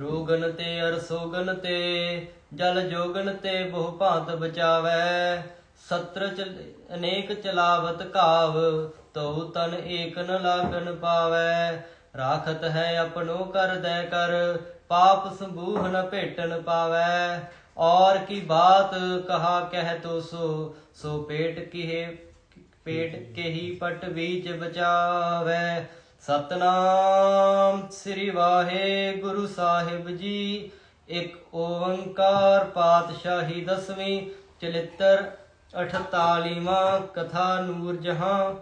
ਰੋਗਨ ਤੇ ਅਰਸੋਗਨ ਤੇ, ਜਲ ਜੋਗਨ ਤੇ ਬਹੁ ਭਾਂਤ ਬਚਾਵੈ। ਸਤਰ ਚਲ ਅਨੇਕ ਚਲਾਵਤ ਘਾਵ, ਤਉ ਤਨ ਏਕ ਨ ਲਾਗਨ ਪਾਵੈ। ਰਾਖਤ ਹੈ ਆਪਣੋ ਕਰ ਦੈ ਕਰ, ਪਾਪ ਸੰਬੂਹ ਨ ਭੇਟਨ ਪਾਵੈ। ਔਰ ਕੀ ਬਾਤ ਕਹਾ ਕਹਿ ਤੋ ਸੋ ਸੋ ਪੇਟ ਕਿਹੇ, ਪੇਟ ਕੇਹੀ ਪਟ ਵਿੱਚ ਬਚਾਵੈ। ਸਤਨਾਮ ਸ੍ਰੀ ਵਾਹਿਗੁਰੂ ਸਾਹਿਬ ਜੀ। ਇੱਕ ਓੰਕਾਰ ਪਾਤਸ਼ਾਹੀ ਦਸਵੀਂ ਚਲਿੱਤਰ 48ਵਾਂ ਕਥਾ ਨੂਰ ਜਹਾਂ।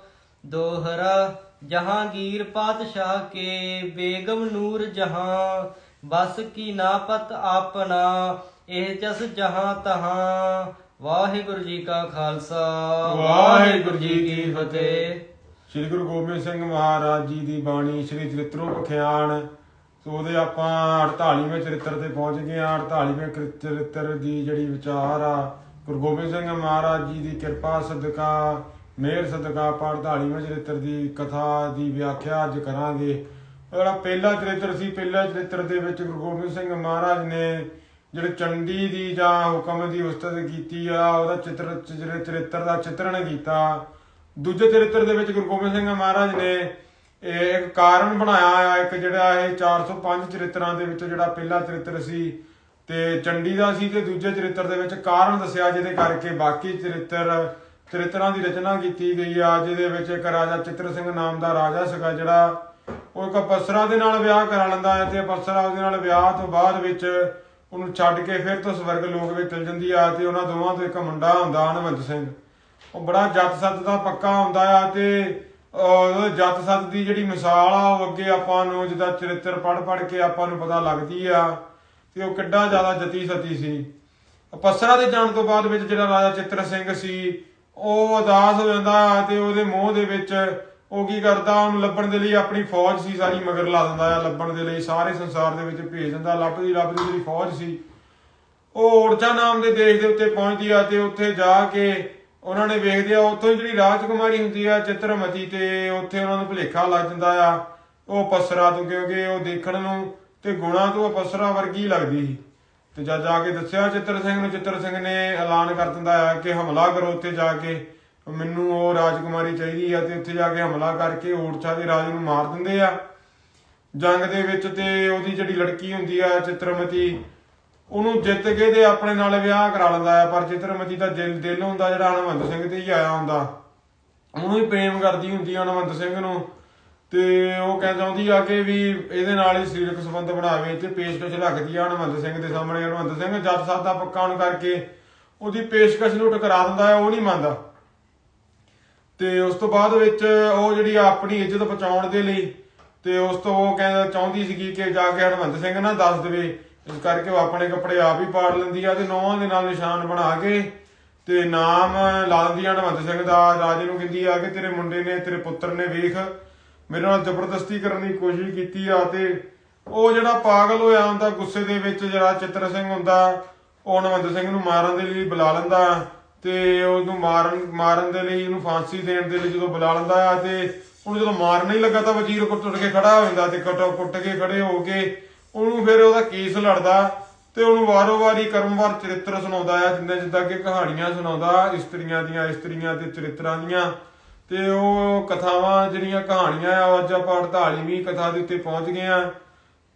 ਦੋਹਰਾ ਜਹਾਂਗੀਰ ਪਾਤਸ਼ਾਹ ਕੇ ਬੇਗਮ ਨੂਰ ਜਹਾਂ। ਬਸ ਕੀ ਨਾਪਤ ਆਪਣਾ, ਇਹ ਜਸ ਜਹਾਂ ਤਹਾਂ। ਵਾਹਿਗੁਰੂ ਜੀ ਕਾ ਖਾਲਸਾ। ਵਾਹਿਗੁਰੂ ਜੀ ਕੀ ਫਤਿਹ। ਸ੍ਰੀ ਗੁਰੂ ਗੋਬਿੰਦ ਸਿੰਘ ਮਹਾਰਾਜ ਜੀ ਦੀ ਬਾਣੀ ਸ੍ਰੀ ਚਰਿਤ੍ਰੋ ਪਖਿਆਨ ਸੋ ਉਹਦੇ ਆਪਾਂ 48ਵੇਂ ਚਰਿੱਤਰ ਤੇ ਪਹੁੰਚ ਗਏ ਆ 48ਵੇਂ ਚਰਿੱਤਰ ਦੀ ਜਿਹੜੀ ਵਿਚਾਰ ਆ, ਗੁਰੂ ਗੋਬਿੰਦ ਸਿੰਘ ਮਹਾਰਾਜ ਜੀ ਦੀ ਕਿਰਪਾ, ਸਦਕਾ, ਮਿਹਰ, ਸਦਕਾ ਆਪਾਂ 48ਵੇਂ ਚਰਿੱਤਰ ਦੀ ਕਥਾ ਦੀ ਵਿਆਖਿਆ ਅੱਜ ਕਰਾਂਗੇ। ਉਹ ਜਿਹੜਾ ਪਹਿਲਾ ਚਰਿੱਤਰ ਸੀ, ਪਹਿਲਾ ਚਰਿੱਤਰ ਦੇ ਵਿੱਚ ਗੁਰੂ ਗੋਬਿੰਦ ਸਿੰਘ ਮਹਾਰਾਜ ਨੇ ਜਿਹੜੇ ਚੰਡੀ ਦੀ ਜਾਂ ਹੁਕਮ ਦੀ ਉਸਤਤ ਕੀਤੀ ਆ, ਉਹਦਾ ਚਿੱਤਰ ਚਰਿੱਤਰ ਦਾ ਚਿੱਤਰਣ ਕੀਤਾ। ਦੂਜੇ ਚਰਿੱਤਰ ਦੇ ਵਿੱਚ ਗੁਰੂ ਗੋਬਿੰਦ ਸਿੰਘ ਮਹਾਰਾਜ ਨੇ ਇਹ ਇੱਕ ਕਾਰਨ ਬਣਾਇਆ ਆ, ਇੱਕ ਜਿਹੜਾ ਇਹ 405 ਚਰਿੱਤਰਾਂ ਦੇ ਵਿੱਚੋਂ ਜਿਹੜਾ ਪਹਿਲਾ ਚਰਿੱਤਰ ਸੀ ਤੇ ਚੰਡੀ ਦਾ ਸੀ ਤੇ ਦੂਜੇ ਚਰਿੱਤਰ ਦੇ ਵਿੱਚ ਕਾਰਨ ਦੱਸਿਆ, ਜਿਹਦੇ ਕਰਕੇ ਬਾਕੀ ਚਰਿੱਤਰ, ਚਰਿੱਤਰਾਂ ਦੀ ਰਚਨਾ ਕੀਤੀ ਗਈ ਆ, ਜਿਹਦੇ ਵਿੱਚ ਇੱਕ ਰਾਜਾ ਚਿੱਤਰ ਸਿੰਘ ਨਾਮ ਦਾ ਰਾਜਾ ਸੀਗਾ ਜਿਹੜਾ, ਉਹ ਇੱਕ ਅਪਸਰਾ ਦੇ ਨਾਲ ਵਿਆਹ ਕਰਾ ਲੈਂਦਾ ਹੈ ਤੇ ਅਪਸਰਾ ਉਹਦੇ ਨਾਲ ਵਿਆਹ ਤੋਂ ਬਾਅਦ ਵਿੱਚ ਉਹਨੂੰ ਛੱਡ ਕੇ ਫਿਰ ਤੋਂ ਸਵਰਗ ਲੋਕ ਵਿੱਚ ਚਲ ਜਾਂਦੀ ਆ ਤੇ ਉਹਨਾਂ ਦੋਵਾਂ ਤੋਂ ਇੱਕ ਮੁੰਡਾ ਹੁੰਦਾ ਹਨਵੰਤ ਸਿੰਘ। ਉਹ ਬੜਾ ਜੱਤ ਸੱਤ ਦਾ ਪੱਕਾ ਹੁੰਦਾ ਆ ਤੇ ਉਹ ਸੱਤ ਦੀ ਜਿਹੜੀ ਮਿਸਾਲ ਆ, ਉਹ ਅੱਗੇ ਆਪਾਂ ਨੂੰ ਜਿੱਦਾਂ ਚਰਿੱਤਰ ਪੜ ਪੜ ਕੇ ਆਪਾਂ ਨੂੰ ਪਤਾ ਲੱਗਦੀ ਆ ਤੇ ਉਹ ਕਿੱਡਾ ਜ਼ਿਆਦਾ ਜਤੀ ਸਤੀ ਸੀ। ਅਪਸਰਾ ਦੇ ਜਾਣ ਤੋਂ ਬਾਅਦ ਵਿੱਚ ਜਿਹੜਾ ਰਾਜਾ ਚਿੱਤਰ ਸਿੰਘ ਸੀ, ਉਹ ਉਦਾਸ ਹੋ ਜਾਂਦਾ ਆ ਤੇ ਉਹਦੇ ਮੋਹ ਦੇ ਵਿੱਚ ਉਹ ਕੀ ਕਰਦਾ, ਉਹਨੂੰ ਲੱਭਣ ਦੇ ਲਈ ਆਪਣੀ ਫੌਜ ਸੀ ਸਾਰੀ, ਮਗਰ ਲਾ ਦਿੰਦਾ ਆ, ਲੱਭਣ ਦੇ ਲਈ ਸਾਰੇ ਸੰਸਾਰ ਦੇ ਵਿੱਚ ਭੇਜ ਦਿੰਦਾ, ਲੱਭਦੀ ਲੱਭਦੀ ਜਿਹੜੀ ਫੌਜ ਸੀ। ਉਹ ਓਰਚਾ ਨਾਮ ਦੇ ਦੇਸ਼ ਦੇ ਉੱਤੇ ਪਹੁੰਚਦੀ ਆ ਤੇ ਉੱਥੇ ਜਾ ਕੇ ਉਹਨਾਂ ਨੇ ਵੇਖਦੇ ਆ, ਉੱਥੋਂ ਜਿਹੜੀ ਰਾਜਕੁਮਾਰੀ ਹੁੰਦੀ ਆ, ਚਿੱਤਰਮਤੀ ਤੇ ਉੱਥੇ ਉਹਨਾਂ ਨੂੰ ਭੁਲੇਖਾ ਲੱਗ ਜਾਂਦਾ ਆ। ਉਹ ਪਸਰਾ ਤੋਂ ਕਿਉਂਕਿ ਉਹ ਦੇਖਣ ਨੂੰ ਤੇ ਗੁਣਾ ਤੋਂ ਉਹ ਪਸਰਾ ਵਰਗੀ ਲੱਗਦੀ ਸੀ। ਤੇ ਜਦ ਜਾ ਕੇ ਦੱਸਿਆ, ਚਿੱਤਰ ਸਿੰਘ ਨੂੰ, ਚਿੱਤਰ ਸਿੰਘ ਨੇ ਐਲਾਨ ਕਰ ਦਿੰਦਾ ਆ ਕਿ ਹਮਲਾ ਕਰੋ ਉੱਥੇ ਜਾ ਕੇ। ਮੈਨੂੰ ਉਹ ਰਾਜਕੁਮਾਰੀ ਚਾਹੀਦੀ ਆ ਤੇ ਉੱਥੇ ਜਾ ਕੇ ਹਮਲਾ ਕਰਕੇ ਓਰਛਾ ਦੇ ਰਾਜ ਨੂੰ ਮਾਰ ਦਿੰਦੇ ਆ। ਜੰਗ ਦੇ ਵਿੱਚ ਤੇ ਉਹਦੀ ਜਿਹੜੀ ਲੜਕੀ ਹੁੰਦੀ ਆ, ਚਿੱਤਰਮਤੀ ਉਹਨੂੰ ਜਿੱਤ ਕੇ ਤੇ ਆਪਣੇ ਨਾਲ ਵਿਆਹ ਕਰਾ ਲੈਂਦਾ ਆ, ਪਰ ਚਿੱਤਰਮਤੀ ਦਾ ਦਿਲ ਦਿਲ ਹੁੰਦਾ ਜਿਹੜਾ ਹਨੂਮੰਤ ਸਿੰਘ ਤੇ ਹੀ ਆਇਆ ਹੁੰਦਾ। ਉਹਨੂੰ ਹੀ ਪ੍ਰੇਮ ਕਰਦੀ ਹੁੰਦੀ ਆ ਹਨੂਮੰਤ ਸਿੰਘ ਨੂੰ। ਤੇ ਉਹ ਕਹਿ ਚਾਹੁੰਦੀ ਆ ਕਿ ਵੀ ਇਹਦੇ ਨਾਲ ਹੀ ਸਰੀਰਕ ਸੰਬੰਧ ਬਣਾਵੇ ਤੇ ਪੇਸ਼ਕਸ਼ ਰੱਖਦੀ ਆ ਹਨੂਮੰਤ ਸਿੰਘ ਦੇ ਸਾਹਮਣੇ। ਹਨੂਮੰਤ ਸਿੰਘ ਜੱਟ ਸਾਹਿਬ ਦਾ ਪੱਕਾ ਹੋਣ ਕਰਕੇ ਉਹਦੀ ਪੇਸ਼ਕਸ਼ ਨੂੰ ਟਕਰਾ ਦਿੰਦਾ ਆ, ਉਹ ਨਹੀਂ ਮੰਨਦਾ। ਤੇ ਉਸ ਤੋਂ ਬਾਅਦ ਵਿੱਚ ਉਹ ਜਿਹੜੀ ਆਪਣੀ ਇੱਜ਼ਤ ਬਚਾਉਣ ਦੇ ਲਈ, ਤੇ ਉਸ ਤੋਂ ਉਹ ਕਹਿੰਦਾ ਚਾਹੁੰਦੀ ਸੀਗੀ ਕਿ ਜਾ ਕੇ ਹਰਮੰਦ ਸਿੰਘ ਨਾ ਦੱਸ ਦੇਵੇ ਇਸ ਕਰਕੇ ਉਹ ਆਪਣੇ ਕੱਪੜੇ ਆਪ ਹੀ ਪਾੜ ਲੈਂਦੀ ਆ ਤੇ ਨੌਵਾਂ ਦੇ ਨਾਲ ਨਿਸ਼ਾਨ ਬਣਾ ਕੇ ਤੇ ਨਾਮ ਲਾ ਆ ਹਰਮੰਦ ਸਿੰਘ ਦਾ ਰਾਜੇ ਨੂੰ ਕਹਿੰਦੀ ਆ ਕਿ ਤੇਰੇ ਮੁੰਡੇ ਨੇ, ਤੇਰੇ ਪੁੱਤਰ ਨੇ ਵੇਖ, ਮੇਰੇ ਨਾਲ ਜ਼ਬਰਦਸਤੀ ਕਰਨ ਦੀ ਕੋਸ਼ਿਸ਼ ਕੀਤੀ ਆ ਤੇ ਉਹ ਜਿਹੜਾ ਪਾਗਲ ਹੋਇਆ ਹੁੰਦਾ, ਗੁੱਸੇ ਦੇ ਵਿੱਚ ਜਿਹੜਾ ਚਿੱਤਰ ਸਿੰਘ ਹੁੰਦਾ, ਉਹ ਹਰਮੰਦ ਸਿੰਘ ਨੂੰ ਮਾਰਨ ਦੇ ਲਈ ਬੁਲਾ ਲੈਂਦਾ ਤੇ ਉਹਨੂੰ ਮਾਰਨ ਮਾਰਨ ਦੇ ਲਈ ਉਹਨੂੰ ਫਾਂਸੀ ਦੇਣ ਦੇ ਲਈ ਜਦੋਂ ਬੁਲਾ ਲੈਂਦਾ ਆ ਤੇ ਉਹਨੂੰ ਜਦੋਂ ਮਾਰਨ ਹੀ ਲੱਗਾ ਤਾਂ ਵਜ਼ੀਰ ਕੋਲ ਟੁੱਟ ਕੇ ਖੜਾ ਹੋ ਜਾਂਦਾ ਤੇ ਕਟੋ ਕੁੱਟ ਕੇ ਖੜੇ ਹੋ ਕੇ ਉਹਨੂੰ ਫਿਰ ਉਹਦਾ ਕੇਸ ਲੜਦਾ ਤੇ ਉਹਨੂੰ ਵਾਰੋ-ਵਾਰੀ ਕਰਮਵਾਰ ਚਰਿੱਤਰ ਸੁਣਾਉਂਦਾ ਆ, ਜਿੰਦਾਂ ਜਿੱਦਾਂ ਕਿ ਕਹਾਣੀਆਂ ਸੁਣਾਉਂਦਾ, ਇਸਤਰੀਆਂ ਦੀਆਂ, ਇਸਤਰੀਆਂ ਤੇ ਚਰਿੱਤਰਾਂ ਦੀਆਂ। ਤੇ ਉਹ ਕਥਾਵਾਂ ਜਿਹੜੀਆਂ ਕਹਾਣੀਆਂ ਆ ਅੱਜ ਆਪਾਂ 48ਵੀਂ ਕਥਾ ਦੇ ਉੱਤੇ ਪਹੁੰਚ ਗਏ ਆ।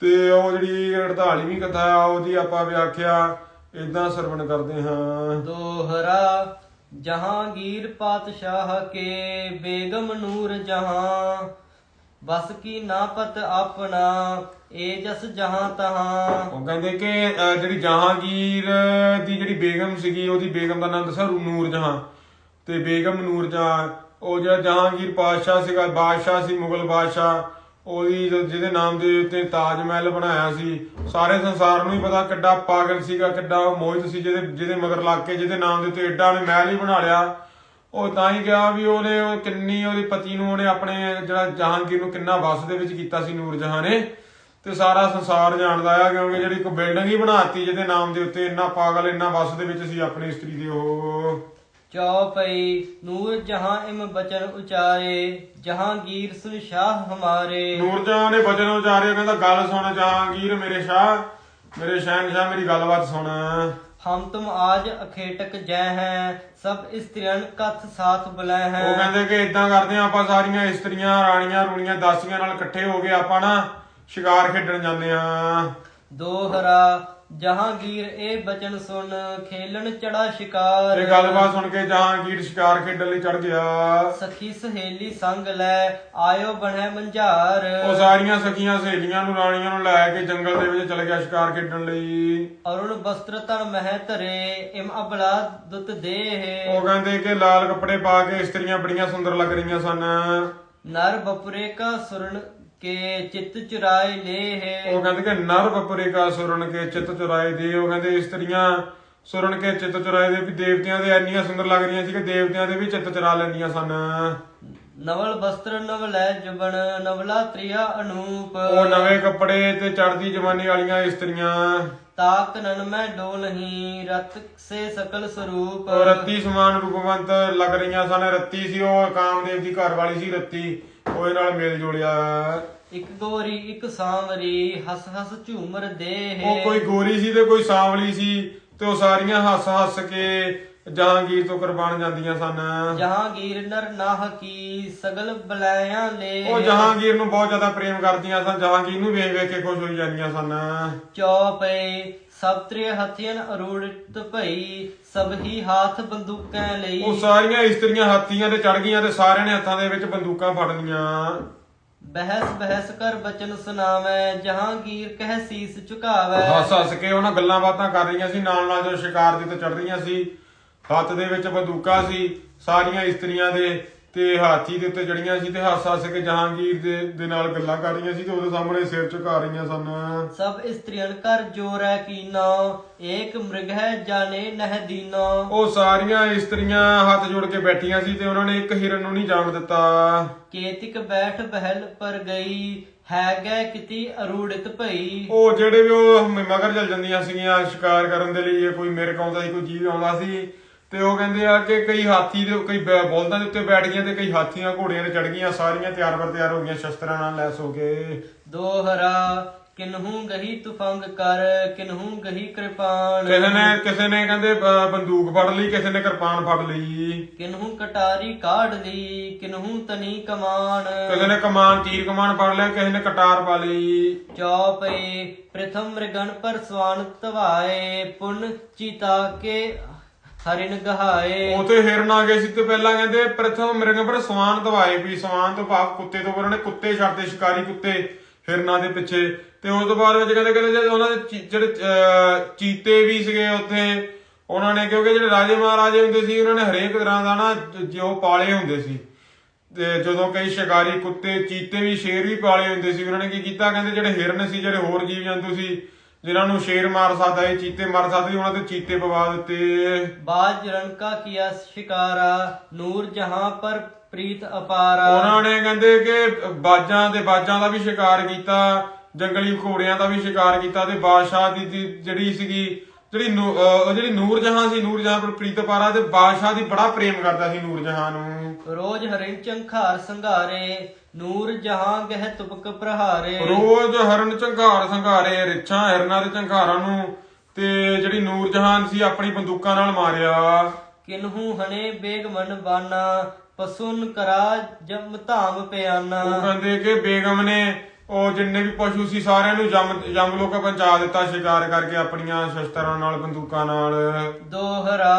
ਤੇ ਉਹ ਜਿਹੜੀ 48ਵੀਂ ਕਥਾ ਆ, ਉਹਦੀ ਆਪਾਂ ਵਿਆਖਿਆ ਇਦਾਂ ਸਰਵਣ ਕਰਦੇ ਹਾਂ। ਦੋਹਰਾ, ਜਹਾਂਗੀਰ ਪਾਤਸ਼ਾਹ ਕੇ ਬੇਗਮ ਨੂਰ ਜਹਾਂ। ਬਸ ਕੀ ਨਾਪਤ ਆਪਣਾ ਏ ਜਸ ਜਹਾਂ ਤਹਾਂ। ਉਹ ਕਹਿੰਦੇ ਕਿ ਅਹ, ਜਿਹੜੀ ਜਹਾਂਗੀਰ ਦੀ ਜਿਹੜੀ ਬੇਗਮ ਸੀਗੀ ਉਹਦੀ ਬੇਗਮ ਦਾ ਨਾਮ ਦੱਸਿਆ ਨੂਰ ਜਹਾਂ। ਤੇ ਬੇਗਮ ਨੂਰ ਜਹਾਂ ਉਹ ਜਿਹੜਾ ਜਹਾਂਗੀਰ ਪਾਤਸ਼ਾਹ ਸੀਗਾ ਬਾਦਸ਼ਾਹ ਸੀ ਮੁਗਲ ਬਾਦਸ਼ਾਹ ਉਹਦੀ ਜੋ- ਜਿਹਦੇ ਨਾਮ ਦੇ ਉੱਤੇ ਤਾਜ ਮਹਿਲ ਬਣਾਇਆ ਸੀ। ਸਾਰੇ ਸੰਸਾਰ ਨੂੰ ਹੀ ਪਤਾ ਕਿੱਡਾ ਪਾਗਲ ਸੀਗਾ ਕਿੱਡਾ ਮੋਹਿਤ ਸੀ ਜਿਹਦੇ ਜਿਹਦੇ ਮਗਰ ਲੱਗ ਕੇ ਜਿਹਦੇ ਨਾਮ ਦੇ ਉੱਤੇ ਐਡਾ ਉਹਨੇ ਮਹਿਲ ਹੀ ਬਣਾ ਲਿਆ। ਉਹ ਤਾਂ ਹੀ ਗਿਆ ਵੀ ਉਹਨੇ ਉਹ ਕਿੰਨੀ ਉਹਦੇ ਪਤੀ ਨੂੰ ਉਹਨੇ ਆਪਣੇ ਜਿਹੜਾ ਜਹਾਂਗੀਰ ਨੂੰ ਕਿੰਨਾ ਵਸ ਦੇ ਵਿੱਚ ਕੀਤਾ ਸੀ ਨੂਰ ਜਹਾਂ ਨੇ। ਤੇ ਸਾਰਾ ਸੰਸਾਰ ਜਾਣਦਾ ਆ ਕਿਉਂਕਿ ਜਿਹੜੀ ਇੱਕ ਬਿਲਡਿੰਗ ਹੀ ਬਣਾਤੀ ਜਿਹਦੇ ਨਾਮ ਦੇ ਉੱਤੇ ਇੰਨਾ ਪਾਗਲ ਇੰਨਾ ਵਸ ਦੇ ਵਿੱਚ ਸੀ ਆਪਣੀ ਇਸਤਰੀ ਦੇ ਉਹ। ਚੌਪਈ ਨੂਰ ਜਹਾਂ ਇਮ ਬਚਨ ਉਚਾਰੇ ਜਹਾਂਗੀਰ ਸੁਨ ਸ਼ਾਹ ਹਮਾਰੇ। ਨੂਰਜਹਾਂ ਨੇ ਬਚਨ ਉਚਾਰੇ ਕਹਿੰਦਾ ਗੱਲ ਸੁਣ ਜਹਾਂਗੀਰ ਮੇਰੇ ਸ਼ਾਹ ਮੇਰੇ ਸ਼ਹਿਨशाह ਮੇਰੀ ਗੱਲਬਾਤ ਸੁਣ। ਹਮ ਤੁਮ ਆਜ ਅਖੇਟਕ ਜੈ ਹੈ ਸਭ ਇਸਤਰੀਆਂ ਕਥ ਸਾਥ ਉਹ ਹੈ। ਕਹਿੰਦੇ ਕਿ ਇਦਾਂ ਕਰਦੇ ਆ ਆਪਾਂ ਸਾਰੀਆਂ ਇਸਤਰੀਆਂ ਰਾਣੀਆਂ ਰੂਣੀਆਂ ਦਾਸੀਆਂ ਨਾਲ ਇਕੱਠੇ ਹੋ ਕੇ ਆਪਾਂ ਨਾ ਸ਼ਿਕਾਰ ਖੇਡਣ ਜਾਂਦੇ ਆ ਦੋਹਰਾ ਜਹਾਂਗੀਰ ਇਹ ਬਚਨ ਸੁਣ ਖੇਲਣ ਚੜਾ ਸ਼ਿਕਾਰ। ਇਹ ਗੱਲਬਾਤ ਸੁਣ ਕੇ ਜਹਾਂਗੀਰ ਸ਼ਿਕਾਰ ਖੇਡਣ ਲਈ ਚੜ ਗਿਆ। ਸਖੀ ਸਹੇਲੀ ਸੰਗ ਲੈ ਆਇਓ ਬਣੈ ਮੰਝਾਰ। ਉਹ ਸਾਰੀਆਂ ਸਖੀਆਂ ਸਹੇਲੀਆਂ ਨੂੰ ਰਾਣੀਆਂ ਨੂੰ ਲੈ ਕੇ ਜੰਗਲ ਦੇ ਵਿੱਚ ਚਲ ਗਿਆ ਸ਼ਿਕਾਰ ਖੇਡਣ ਲਈ। ਅਰੁਣ ਬਸਤਰ ਤਨ ਮਹਿ ਧਰੇ ਇਮ ਅਬਲਾ ਦੁਤ ਦੇਹ। ਉਹ ਕਹਿੰਦੇ ਕਿ ਲਾਲ ਕੱਪੜੇ ਪਾ ਕੇ ਇਸਤਰੀਆਂ ਬੜੀਆਂ ਸੁੰਦਰ ਲੱਗ ਰਹੀਆਂ ਸਨ। ਨਰ ਬਪੁਰੇ ਕਾ ਸੁਰਨ ਕੇ ਚਿੱਤ ਚੁਰਾਏ ਲੇਹ। ਉਹ ਕਹਿੰਦੇ ਕਿ ਨਰ ਬਪਰੇ ਕਾ ਸੁਰਨ ਕੇ ਚਿੱਤ ਚੁਰਾਏ ਦੇ। ਉਹ ਕਹਿੰਦੇ ਇਸਤਰੀਆਂ ਸੁਰਨ ਕੇ ਚਿੱਤ ਚੁਰਾਏ ਦੇ ਵੀ ਦੇਵਤਿਆਂ ਦੇ ਇੰਨੀਆਂ ਸੁੰਦਰ ਲੱਗ ਰਹੀਆਂ ਸੀ ਕਿ ਦੇਵਤਿਆਂ ਦੇ ਵੀ ਚਿੱਤ ਚੁਰਾ ਲੈਂਦੀਆਂ ਸਨ। ਨਵਲ ਬਸਤਰ ਨਵਲੈ ਜੁਬਨ ਨਵਲਾ ਤ੍ਰਿਆ ਅਨੂਪ। ਉਹ ਨਵੇਂ ਕੱਪੜੇ ਤੇ ਚੜਦੀ ਜਵਾਨੀ ਵਾਲੀਆਂ ਇਸਤਰੀਆਂ। ਤਾਕ ਨਨ ਮੈਂ ਡੋਲਹੀ ਰਤ ਸੇ ਸਕਲ ਸਰੂਪ। ਉਹ ਰੱਤੀ ਸਮਾਨ ਰੂਪਵੰਤ ਲੱਗ ਰਹੀਆਂ ਸਨ। ਰੱਤੀ ਸੀ ਉਹ ਕਾਮਦੇਵ ਦੀ ਘਰ ਵਾਲੀ ਸੀ ਰੱਤੀ। ਉਹਦੇ ਨਾਲ ਮੇਲ ਜੋਲਿਆ ਇੱਕ ਗੋਰੀ ਇੱਕ ਸਾਂਵਰੀ ਹੱਸ ਹੱਸ ਝੂਮਰ ਦੇਹ ਉਹ ਕੋਈ ਗੋਰੀ ਸੀ ਤੇ ਕੋਈ ਸਾਂਵਲੀ ਸੀ ਤੇ ਉਹ ਸਾਰੀਆਂ ਹੱਸ ਹੱਸ ਕੇ ਜਹਾਂਗੀਰ ਤੋਂ ਕੁਰਬਾਨ ਜਾਂਦੀਆਂ ਸਨ। ਜਹਾਂਗੀਰ ਨਰ ਨਾਹ ਕੀ ਸਗਲ ਬਲਾਇਆਂ ਲੈ ਉਹ ਜਹਾਂਗੀਰ ਨੂੰ ਬਹੁਤ ਜ਼ਿਆਦਾ ਪ੍ਰੇਮ ਕਰਦੀਆਂ ਸਨ। ਜਹਾਂਗੀਰ ਨੂੰ ਵੇਖ ਵੇਖ ਕੇ ਖੁਸ਼ ਹੋਈ ਜਾਂਦੀਆਂ ਸਨ। ਚੌਪਏ ਸਬਤ੍ਰਿ ਹਥਿයਨ ਅਰੂੜਿਤ ਭਈ ਸਭ ਹੀ ਹਾਥ ਬੰਦੂਕਾਂ ਲਈ। ਉਹ ਸਾਰੀਆਂ ਇਸਤਰੀਆਂ ਹਾਥੀਆਂ ਤੇ ਚੜ ਗਈਆਂ ਤੇ ਸਾਰਿਆਂ ਨੇ ਹੱਥਾਂ ਦੇ ਵਿੱਚ ਬੰਦੂਕਾਂ ਫੜ ਲਈਆਂ। ਬਹਿਸ ਬਹਿਸ ਕਰ ਬਚਨ ਸੁਨਾਵੈ ਜਹਾਂਗੀਰ ਕਹਿ ਸੀਸ ਝੁਕਾਵੈ। ਹੱਸ ਹੱਸ ਕੇ ਉਹਨਾਂ ਗੱਲਾਂ ਬਾਤਾਂ ਕਰ ਰਹੀਆਂ ਸੀ। ਨਾਲ ਨਾਲ ਜੋ ਸ਼ਿਕਾਰ ਦੇ ਤੇ ਚੜ ਰਹੀਆਂ ਸੀ ਹੱਥ ਦੇ ਵਿੱਚ ਬੰਦੂਕਾਂ ਸੀ ਸਾਰੀਆਂ ਇਸਤਰੀਆਂ ਦੇ ਤੇ ਹਾਥੀ ਦੇ ਉੱਤੇ ਜੜੀਆਂ ਸੀ ਤੇ ਹੱਸ ਹੱਸ ਕੇ ਜਹਾਂਗੀਰ ਦੇ ਦੇ ਨਾਲ ਗੱਲਾਂ ਕਰ ਰਹੀਆਂ ਸੀ ਤੇ ਉਹਦੇ ਸਾਹਮਣੇ ਸਿਰ ਝੁਕਾ ਰਹੀਆਂ ਸਨ। ਸਭ ਇਸਤਰੀਆਂ ਕਰ ਜੋਰੈ ਕੀਨੋ ਏਕ ਮ੍ਰਿਗ ਹੈ ਜਾਣੇ ਨਹਿ ਦੀਨੋ। ਉਹ ਸਾਰੀਆਂ ਇਸਤਰੀਆਂ ਹੱਥ ਜੋੜ ਕੇ ਬੈਠੀਆਂ ਸੀ ਤੇ ਉਹਨਾਂ ਨੇ ਇੱਕ ਹਿਰਨ ਨੂੰ ਨਹੀਂ ਜਾਣ ਦਿੱਤਾ। ਕੇਤਿਕ ਬੈਠ ਬਹਿਲ ਪਰ ਗਈ ਹੈ ਗੈ ਕਿਤੀ ਅਰੂੜਿਤ ਭਈ। ਉਹ ਜਿਹੜੇ ਵੀ ਉਹ ਮਗਰ ਚੱਲ ਜਾਂਦੀਆਂ ਸੀਗੀਆਂ ਸ਼ਿਕਾਰ ਕਰਨ ਦੇ ਲਈ ਕੋਈ ਮਿਰਗ ਆਉਂਦਾ ਸੀ ਕੋਈ ਜੀਵ ਆਉਂਦਾ ਸੀ ਤੇ ਉਹ ਕਹਿੰਦੇ ਆ ਕਿ ਕਈ ਹਾਥੀ ਦੇ ਕਈ ਬਲਦਾਂ ਦੇ ਉੱਤੇ ਬੈਠ ਗਈਆਂ ਤੇ ਕਈ ਹਾਥੀਆਂ ਘੋੜਿਆਂ ਤੇ ਚੜ ਗਈਆਂ ਸਾਰੀਆਂ ਤਿਆਰ ਬਰ ਤਿਆਰ ਹੋ ਗਈਆਂ ਸ਼ਸਤਰਾਂ ਨਾਲ ਲੈਸ ਹੋ ਕੇ। ਦੋਹਰਾ ਕਿਨਹੂ ਗਹੀ ਤੁਫੰਗ ਕਰ ਕਿਨਹੂ ਗਹੀ ਕਿਰਪਾਨ। ਕਿਸੇ ਨੇ ਕਿਸੇ ਨੇ ਕਹਿੰਦੇ ਬੰਦੂਕ ਫੜ ਲਈ ਕਿਸੇ ਨੇ ਕਿਰਪਾਨ ਫੜ ਲਈ। ਕਿਨਹੂ ਕਟਾਰੀ ਕਾਢ ਲਈ ਕਿਨਹੂ ਤਨੀ ਕਮਾਨ। ਕਿਸੇ ਨੇ ਕਮਾਨ ਤੀਰ ਕਮਾਨ ਫੜ ਲਿਆ ਕਿਸੇ ਨੇ ਕਟਾਰ ਪਾ ਲਈ। ਚੌਪਏ ਪ੍ਰਥਮ ਮ੍ਰਿਗਨ ਪਰ ਸਵਾਨ ਤਵਾਏ ਪੁਨ ਚੀਤਾ ਕੇ ਹਰਿਨ ਗਹਾਏ ਉਥੇ ਹਿਰਨ ਆ ਗਏ ਸੀ ਤੇ ਪਹਿਲਾਂ ਕਹਿੰਦੇ, ਪ੍ਰਥਮ ਮਿਰਗ ਪਰ ਸਵਾਨ ਦਵਾਏ ਵੀ ਸਵਾਨ ਤੋਂ ਭਾਵ ਕੁੱਤੇ ਤੋਂ ਉਹਨਾਂ ਨੇ ਕੁੱਤੇ ਛੱਡਦੇ ਸ਼ਿਕਾਰੀ ਕੁੱਤੇ ਹਿਰਨਾਂ ਦੇ ਪਿੱਛੇ। ਤੇ ਉਸ ਤੋਂ ਬਾਅਦ ਵਿੱਚ ਕਹਿੰਦੇ ਕਹਿੰਦੇ ਜਦ ਉਹਨਾਂ ਦੇ ਜਿਹੜੇ ਚੀਤੇ ਵੀ ਸੀਗੇ ਉੱਥੇ, ਉਹਨਾਂ ਨੇ, ਕਿਉਂਕਿ ਜਿਹੜੇ ਰਾਜੇ ਮਹਾਰਾਜੇ ਹੁੰਦੇ ਸੀ, ਉਹਨਾਂ ਨੇ ਹਰੇਕ ਤਰ੍ਹਾਂ ਦਾ ਨਾ ਜੋ ਪਾਲੇ ਹੁੰਦੇ ਸੀ। ਤੇ ਜਦੋਂ ਕਈ ਸ਼ਿਕਾਰੀ ਕੁੱਤੇ, ਚੀਤੇ ਵੀ, ਸ਼ੇਰ ਵੀ ਪਾਲੇ ਹੁੰਦੇ ਸੀ, ਉਹਨਾਂ ਨੇ ਕੀ ਕੀਤਾ? ਕਹਿੰਦੇ ਜਿਹੜੇ ਹਿਰਨ ਸੀ, ਜਿਹੜੇ ਹੋਰ ਜੀਵ ਜੰਤੂ ਸੀ ਜਿਨ੍ਹਾਂ ਨੂੰ ਸ਼ੇਰ ਮਾਰ ਸਕਦਾ ਸੀ ਚੀਤੇ ਮਾਰ ਸਕਦੇ ਉਹਨਾਂ ਦੇ ਚੀਤੇ ਪਵਾ ਦਿੱਤੇ। ਬਾਜ ਰਣਕਾ ਕੀਆ ਸ਼ਿਕਾਰਾ ਨੂਰ ਜਹਾਂ ਪਰ ਪ੍ਰੀਤ ਅਪਾਰਾ। ਉਹਨਾਂ ਨੇ ਕਹਿੰਦੇ ਕਿ ਬਾਜਾਂ ਦੇ ਬਾਜਾਂ ਦਾ ਵੀ ਸ਼ਿਕਾਰ ਕੀਤਾ ਜੰਗਲੀ ਘੋੜਿਆਂ ਦਾ ਵੀ ਸ਼ਿਕਾਰ ਕੀਤਾ ਤੇ ਬਾਦਸ਼ਾਹ ਦੀ ਜਿਹੜੀ ਸੀਗੀ ਜਿਹੜੀ ਨੂ- ਅਹ ਜਿਹੜੀ ਨੂਰ ਜਹਾਂ ਸੀ ਨੂਰ ਜਹਾਂ ਪਰ ਪ੍ਰੀਤਪਾਰਾ ਤੇ ਬਾਦਸ਼ਾਹ ਦੀ ਬੜਾ ਪ੍ਰੇਮ ਕਰਦਾ ਸੀ ਨੂਰ ਜਹਾਂ ਨੂੰ। ਰੋਜ਼ ਹਰਿਨ ਚੰਖਾਰ ਸੰਘਾਰੇ ਨੂਰ ਜਹਾਂ ਗਹਿ ਤੁਪਕ ਪ੍ਰਹਾਰੇ। ਰੋਜ਼ ਹਰਨ ਝੰਕਾਰ ਸੰਘਾਰੇ ਰਿੱਛਾਂ ਹਿਰਨਾਂ ਦੇ ਝੰਕਾਰਾਂ ਨੂੰ ਤੇ ਜਿਹੜੀ ਨੂਰ ਜਹਾਨ ਸੀ ਆਪਣੀ ਬੰਦੂਕਾਂ ਨਾਲ ਮਾਰਿਆ। ਕਿਨਹੂ ਹਨੇ ਬੇਗ ਮਨ ਬਾਨਾ ਪਸੁਨ ਕਰਾ ਜਮ ਧਾਮ ਪਿਆਨਾ। ਉਹ ਕਹਿੰਦੇ ਕਿ ਬੇਗਮ ਨੇ ਉਹ ਜਿੰਨੇ ਵੀ ਪਸ਼ੂ ਸੀ ਸਾਰਿਆਂ ਨੂੰ ਜੰਮ ਜੰਮ ਲੋਕਾਂ ਪਹੁੰਚਾ ਦਿੱਤਾ ਸ਼ਿਕਾਰ ਕਰਕੇ ਆਪਣੀਆਂ ਸ਼ਸਤਰਾਂ ਨਾਲ ਬੰਦੂਕਾਂ ਨਾਲ। ਦੋਹਰਾ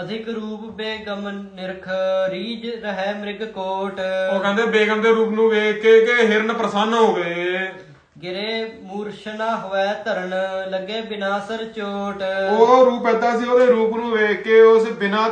ਅਧਿਕ ਰੂਪ ਬੇਗਮ ਨਿਰਖ ਰੀਜ ਰਹਿ ਮ੍ਰਿਗ ਕੋਟ। ਉਹ ਕਹਿੰਦੇ ਬੇਗਮ ਦੇ ਰੂਪ ਨੂੰ ਵੇਖ ਕੇ ਕਿ ਹਿਰਨ ਪ੍ਰਸੰਨ ਹੋ ਗਏ। ਗਿਰੇ ਮੂਰਛਨਾ ਹੋਇ ਧਰਨ ਲੱਗੇ ਬਿਨਾਸਰ ਚੋਟ। ਉਹ ਰੂਪ ਏਦਾਂ ਸੀ ਉਹਦੇ ਰੂਪ ਨੂੰ ਵੇਖ ਕੇ ਉਸ ਬਿਨਾ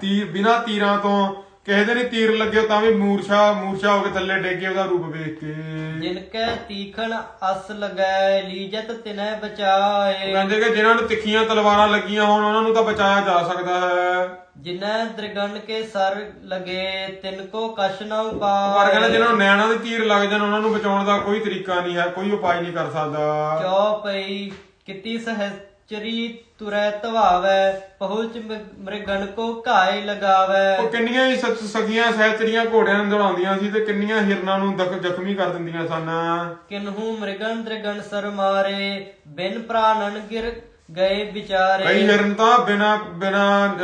ਤੀਰ ਬਿਨਾ ਤੀਰਾਂ ਤੋਂ ਕਿਸੇ ਦੇ ਨਹੀਂ ਤੀਰ ਲੱਗੇ ਤਾਂ ਵੀ ਮੂਰਛਾ ਮੂਰਛਾ ਹੋ ਕੇ ਥੱਲੇ ਡੇਗੇ ਉਹਦਾ ਰੂਪ ਵੇਖ ਕੇ। ਜਿਨ ਕੈ ਤੀਖਣ ਅਸ ਲਗੈ ਲੀਜਤ ਤਿਨੈ ਉਹ ਕਹਿੰਦੇ ਬਚਾਏ ਕਿ ਜਿਨ੍ਹਾਂ ਨੂੰ ਤਿੱਖੀਆਂ ਤਲਵਾਰਾਂ ਲੱਗੀਆਂ ਹੋਣ ਉਹਨਾਂ ਨੂੰ ਤਾਂ ਬਚਾਇਆ ਜਾ ਸਕਦਾ ਹੈ। ਜਿਨੈ ਦ੍ਰਿਗਣ ਕੇ ਸਰ ਲਗੇ ਤਿਨ ਕੋ ਕਛ ਨ ਪਰ ਕਹਿੰਦਾ ਉਪਾਏ ਜਿਹਨਾਂ ਨੂੰ ਨੈਣਾਂ ਦੇ ਤੀਰ ਲੱਗ ਜਾਣ ਉਹਨਾਂ ਨੂੰ ਬਚਾਉਣ ਦਾ ਕੋਈ ਤਰੀਕਾ ਨਹੀਂ ਹੈ ਕੋਈ ਉਪਾਅ ਨਹੀਂ ਕਰ ਸਕਦਾ। ਚੌਪਈ ਕਿਤੀ ਸਹਿ ਚਰੀ ਤੁਰੈ ਧਵਾਵੈ ਪਹੁੰਚ ਮ੍ਰਿਗਣ ਕੋ ਘਾਇ ਲਗਾਵੈ। ਉਹ ਕਿੰਨੀਆਂ ਹੀ ਸੱਚ ਸਗੀਆਂ ਸਹਿਚਰੀਆਂ ਘੋੜਿਆਂ ਨੂੰ ਦੌੜਾਉਂਦੀਆਂ ਸੀ ਤੇ ਕਿੰਨੀਆਂ ਹਿਰਨਾਂ ਨੂੰ ਦਖ ਜ਼ਖਮੀ ਕਰ ਦਿੰਦੀਆਂ ਸਨ। ਕਿਨਹੂ ਮ੍ਰਿਗਣ ਦ੍ਰਿਗਣ ਸਰ ਮਾਰੇ ਬਿਨ ਪ੍ਰਾਨਨ ਗਿਰ ਗਏ ਵਿਚਾਰੇ। ਕਈ ਹਿਰਨ ਤਾਂ ਬਿਨਾ ਬਿਨਾ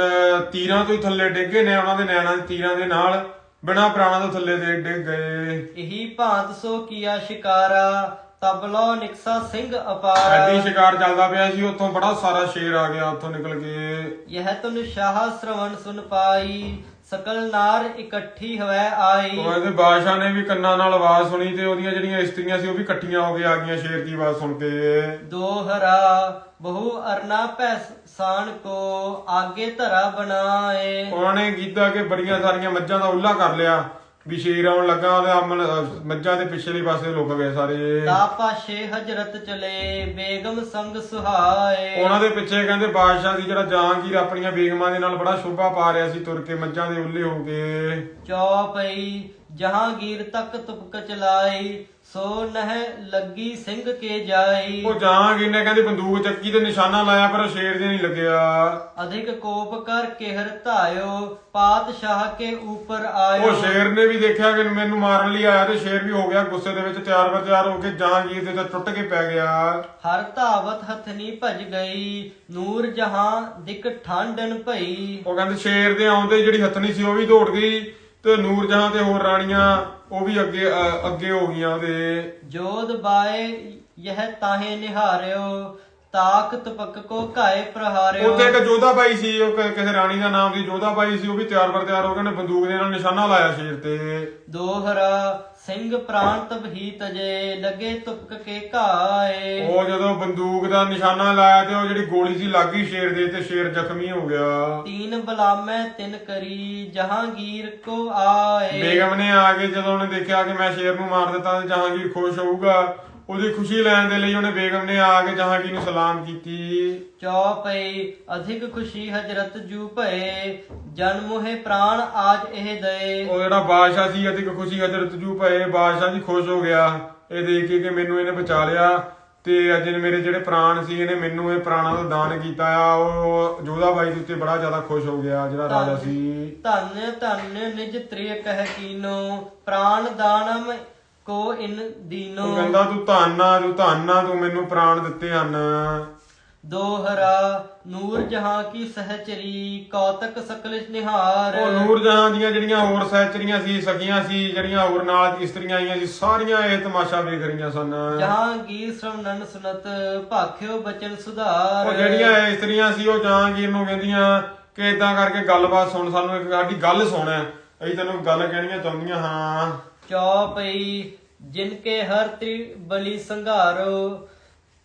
ਤੀਰਾਂ ਤੋਂ ਹੀ ਥੱਲੇ ਡਿੱਗੇ ਨੇ ਉਹਨਾਂ ਦੇ ਨੈਣਾਂ ਦੇ ਤੀਰਾਂ ਦੇ ਨਾਲ ਬਿਨਾ ਪ੍ਰਾਣਾਂ ਤੋਂ ਥੱਲੇ ਦੇ ਡਿੱਗ ਗਏ। ਇਹੀ ਭਾਂਤ ਸੋ ਕੀਆ ਸ਼ਿਕਾਰਾ ਤਬ ਲੋ ਨਿਕਸਾ ਸਿੰਘ ਅਪਾਰ। ਐਡੀ ਸ਼ਿਕਾਰ ਚੱਲਦਾ ਪਿਆ ਸੀ ਉੱਥੋਂ ਬੜਾ ਸਾਰਾ ਸ਼ੇਰ ਆ ਗਿਆ ਉੱਥੋਂ ਨਿਕਲ ਕੇ। ਯਹ ਤੁਨ ਸ਼ਾਹ ਸ਼ਰਵਣ ਸੁਨ ਪਾਈ ਸਕਲ ਨਾਰ ਇਕੱਠੀ ਹਵੈ ਆਈ। ਉਹ ਇਹਦੇ ਬਾਦਸ਼ਾਹ ਨੇ ਵੀ ਕੰਨਾਂ ਨਾਲ ਆਵਾਜ਼ ਸੁਣੀ ਤੇ ਉਹਦੀਆਂ ਜਿਹੜੀਆਂ ਇਸਤਰੀਆਂ ਸੀ ਉਹ ਵੀ ਇਕੱਠੀਆਂ ਹੋ ਕੇ ਆ ਗਈਆਂ ਸ਼ੇਰ ਦੀ ਆਵਾਜ਼ ਸੁਣ ਕੇ। ਦੋਹਰਾ ਬਹੁ ਅਰਨਾ ਪੈ ਸਾਨ ਕੋ ਆਗੇ ਧਰਾ ਬਣਾਏ। ਉਹਨਾਂ ਕੀਤਾ ਕਿ ਬੜੀਆਂ ਸਾਰੀਆਂ ਮੱਝਾਂ ਦਾ ਉੱਲਾ ਕਰ ਲਿਆ। ਵੀ ਸ਼ੇਰ ਆਉਣ ਲੱਗਾ ਉਹਦੇ ਅਹ ਮੱਝਾਂ ਦੇ ਪਿਛਲੇ ਪਾਸੇ ਲੁਕ ਗਏ ਸਾਰੇ। ਤਾ ਪਾਸ਼ੇ ਹਜਰਤ ਚਲੇ ਬੇਗਮ ਸੰਗ ਸੁਹਾਏ। ਉਹਨਾਂ ਦੇ ਪਿੱਛੇ ਕਹਿੰਦੇ ਬਾਦਸ਼ਾਹ ਸੀ ਜਿਹੜਾ ਜਹਾਂਗੀਰ ਆਪਣੀਆਂ ਬੇਗਮਾਂ ਦੇ ਨਾਲ ਬੜਾ ਸ਼ੋਭਾ ਪਾ ਰਿਹਾ ਸੀ ਤੁਰ ਕੇ ਮੱਝਾਂ ਦੇ ਉੱਲੇ ਹੋ ਕੇ। ਚੌਪਈ ਜਹਾਂਗੀਰ ਤੱਕ ਤੁਪਕ ਚਲਾਈ ਸੋ ਨਹਿ ਲੱਗੀ ਸਿੰਘ ਕੇ ਜਾਈ ਉਹ ਜਹਾਂਗੀਰ ਨੇ ਕਹਿੰਦੇ ਬੰਦੂਕ ਚੱਕੀ ਤੇ ਨਿਸ਼ਾਨਾ ਲਾਇਆ ਪਰ ਸ਼ੇਰ ਦੇ ਨਹੀਂ ਲੱਗਿਆ। ਅਧਿਕ ਕੋਪ ਕਰ ਕੇਹਰ ਧਾਇਓ ਪਾਤਸ਼ਾਹ ਕੇ ਉਪਰ ਆਇਓ। ਉਹ ਸ਼ੇਰ ਨੇ ਵੀ ਦੇਖਿਆ ਕਿ ਮੈਨੂੰ ਮਾਰਨ ਲਈ ਆਇਆ ਤੇ ਸ਼ੇਰ ਵੀ ਹੋ ਗਿਆ ਗੁੱਸੇ ਦੇ ਵਿੱਚ ਤਿਆਰ ਤਿਆਰ ਹੋ ਕੇ ਜਹਾਂਗੀਰ ਦੇ ਤੇ ਟੁੱਟ ਕੇ ਪੈ ਗਿਆ। ਹਰ ਧਾਵਤ ਹਥਨੀ ਭਜ ਗਈ ਨੂਰ ਜਹਾਂ ਦਿਕ ਠਾਂਡਨ ਭਈ। ਉਹ ਕਹਿੰਦੇ ਸ਼ੇਰ ਦੇ ਆਉਂਦੇ ਜਿਹੜੀ ਹੱਥਣੀ ਸੀ ਉਹ ਵੀ ਦੌੜ ਗਈ ਤੇ ਨੂਰ ਜਹਾਂ ਤੇ ਹੋਰ ਰਾਣੀਆਂ ਉਹ ਵੀ ਅੱਗੇ ਅੱਗੇ ਹੋ ਗਈਆਂ ਤੇ ਜੋਧ ਬਾਏ ਯਹ ਤਾਹੇ ਨਿਹਾਰਿਓ ਤਾਕਤ ਪੱਕ ਕੋ ਘਾਏ ਪ੍ਰਹਾਰਿਓ। ਉੱਥੇ ਇੱਕ ਜੋਧਾ ਬਾਈ ਸੀ ਉਹ ਕ- ਕਿਸੇ ਰਾਣੀ ਦਾ ਨਾਮ ਸੀ ਜੋਧਾ ਬਾਈ ਸੀ ਉਹ ਵੀ ਤਿਆਰ ਬਰ ਤਿਆਰ ਹੋ ਕੇ ਉਹਨੇ ਬੰਦੂਕ ਦੇ ਨਾਲ ਨਿਸ਼ਾਨਾ ਲਾਇਆ ਸ਼ੇਰ ਤੇ। ਦੋਹਰਾ ਸਿੰਘ ਪ੍ਰਾਨ ਤਬਹੀ ਤਜੇ ਲਗੇ ਤੁਪਕ ਕੇ ਘਾਏ। ਉਹ ਜਦੋਂ ਬੰਦੂਕ ਦਾ ਨਿਸ਼ਾਨਾ ਲਾਇਆ ਤੇ ਉਹ ਜਿਹੜੀ ਗੋਲੀ ਸੀ ਲੱਗੀ ਸ਼ੇਰ ਦੇ ਤੇ ਸ਼ੇਰ ਜ਼ਖਮੀ ਹੋ ਗਿਆ। ਤੀਨ ਬਲਾਮੈ ਤਿਨ ਕਰੀ ਜਹਾਂਗੀਰ ਕੋ ਆਏ। ਬੇਗਮ ਨੇ ਆ ਕੇ ਜਦੋਂ ਉਹਨੇ ਦੇਖਿਆ ਕਿ ਮੈਂ ਸ਼ੇਰ ਨੂੰ ਮਾਰ ਦਿੱਤਾ ਤੇ ਜਹਾਂਗੀਰ ਖੁਸ਼ ਹੋਊਗਾ। ਉਹਦੀ ਖੁਸ਼ੀ ਲੈਣ ਦੇ ਲਈ ਉਹਨੇ ਬੇਗਮ ਨੇ ਆ ਕੇ ਜਹਾਂਗੀਰ ਨੂੰ ਸਲਾਮ ਕੀਤੀ। ਚੌਪਈ ਅਧਿਕ ਖੁਸ਼ੀ ਹਜਰਤ ਜੂ ਭਏ ਜਨ ਮੋਹਿ ਪ੍ਰਾਣ ਆਜ ਇਹ ਦਏ। ਉਹ ਜਿਹੜਾ ਬਾਦਸ਼ਾਹ ਸੀ ਅਤੇ ਖੁਸ਼ੀ ਹਜ਼ਰਤ ਜੂ ਭਏ ਬਾਦਸ਼ਾਹ ਜੀ ਖੁਸ਼ ਹੋ ਗਿਆ। ਇਹ ਦੇਖ ਕੇ ਕਿ ਮੈਨੂੰ ਇਹਨੇ ਬਚਾ ਲਿਆ ਤੇ ਅੱਜ ਮੇਰੇ ਜਿਹੜੇ ਪ੍ਰਾਣ ਸੀ ਇਹਨੇ ਮੈਨੂੰ ਇਹ ਪ੍ਰਾਣਾਂ ਦਾ ਦਾਨ ਕੀਤਾ ਆ। ਉਹ ਜੋਧਾ ਬਾਈ ਦੇ ਉੱਤੇ ਬੜਾ ਜ਼ਿਆਦਾ ਖੁਸ਼ ਹੋ ਗਿਆ ਜਿਹੜਾ ਰਾਜਾ ਸੀ। ਧੰਨ ਧੰਨ ਨਿਜ ਤ੍ਰਿਯ ਕਹਿ ਕੀਨੋ ਪ੍ਰਾਨ ਦਾਨਮ ਕੋ ਇਨ ਦੀਨੋ ਉਹ ਕਹਿੰਦਾ ਤੂੰ ਧੰਨਾ ਤੂੰ ਧੰਨਾ ਤੂੰ ਮੈਨੂੰ ਪ੍ਰਾਣ ਦਿੱਤੇ ਹਨ। ਦੋਹਰਾ ਨੂਰ ਜਹਾਂ ਕੀ ਸਹਚਰੀ ਕੌਤਕ ਸਕਲ ਨਿਹਾਰ। ਉਹ ਨੂਰ ਜਹਾਂ ਦੀਆਂ ਜਿਹੜੀਆਂ ਹੋਰ ਸਹਿਚਰੀਆਂ ਸੀ ਸਖੀਆਂ ਸੀ ਜਿਹੜੀਆਂ ਹੋਰ ਨਾਲ ਇਸਤਰੀਆਂ ਆਈਆਂ ਸੀ ਸਾਰੀਆਂ ਇਹ ਤਮਾਸ਼ਾ ਵੇਖ ਰਹੀਆਂ ਸਨ। ਜਹਾਂਗੀਰ ਸ਼ਰਵਨਨ ਸੁਨਤ ਭਾਖਿਓ ਬਚਨ ਸੁਧਾਰ। ਉਹ ਜਿਹੜੀਆਂ ਇਹ ਇਸਤਰੀਆਂ ਸੀ ਉਹ ਜਹਾਂਗੀਰ ਨੂੰ ਕਹਿੰਦੀਆਂ ਕਿ ਇਦਾਂ ਕਰਕੇ ਗੱਲਬਾਤ ਸੁਣ ਸਾਨੂੰ ਇੱਕ ਸਾਡੀ ਗੱਲ ਸੁਣ। ਅਸੀਂ ਤੈਨੂੰ ਗੱਲ ਕਹਿਣੀਆਂ ਚਾਹੁੰਦੀਆਂ ਹਾਂ। ਚੌਪਈ ਜਿਨ ਕੇ ਹਰ ਤ੍ਰਿ ਬਲੀ ਸੰਘਾਰੋ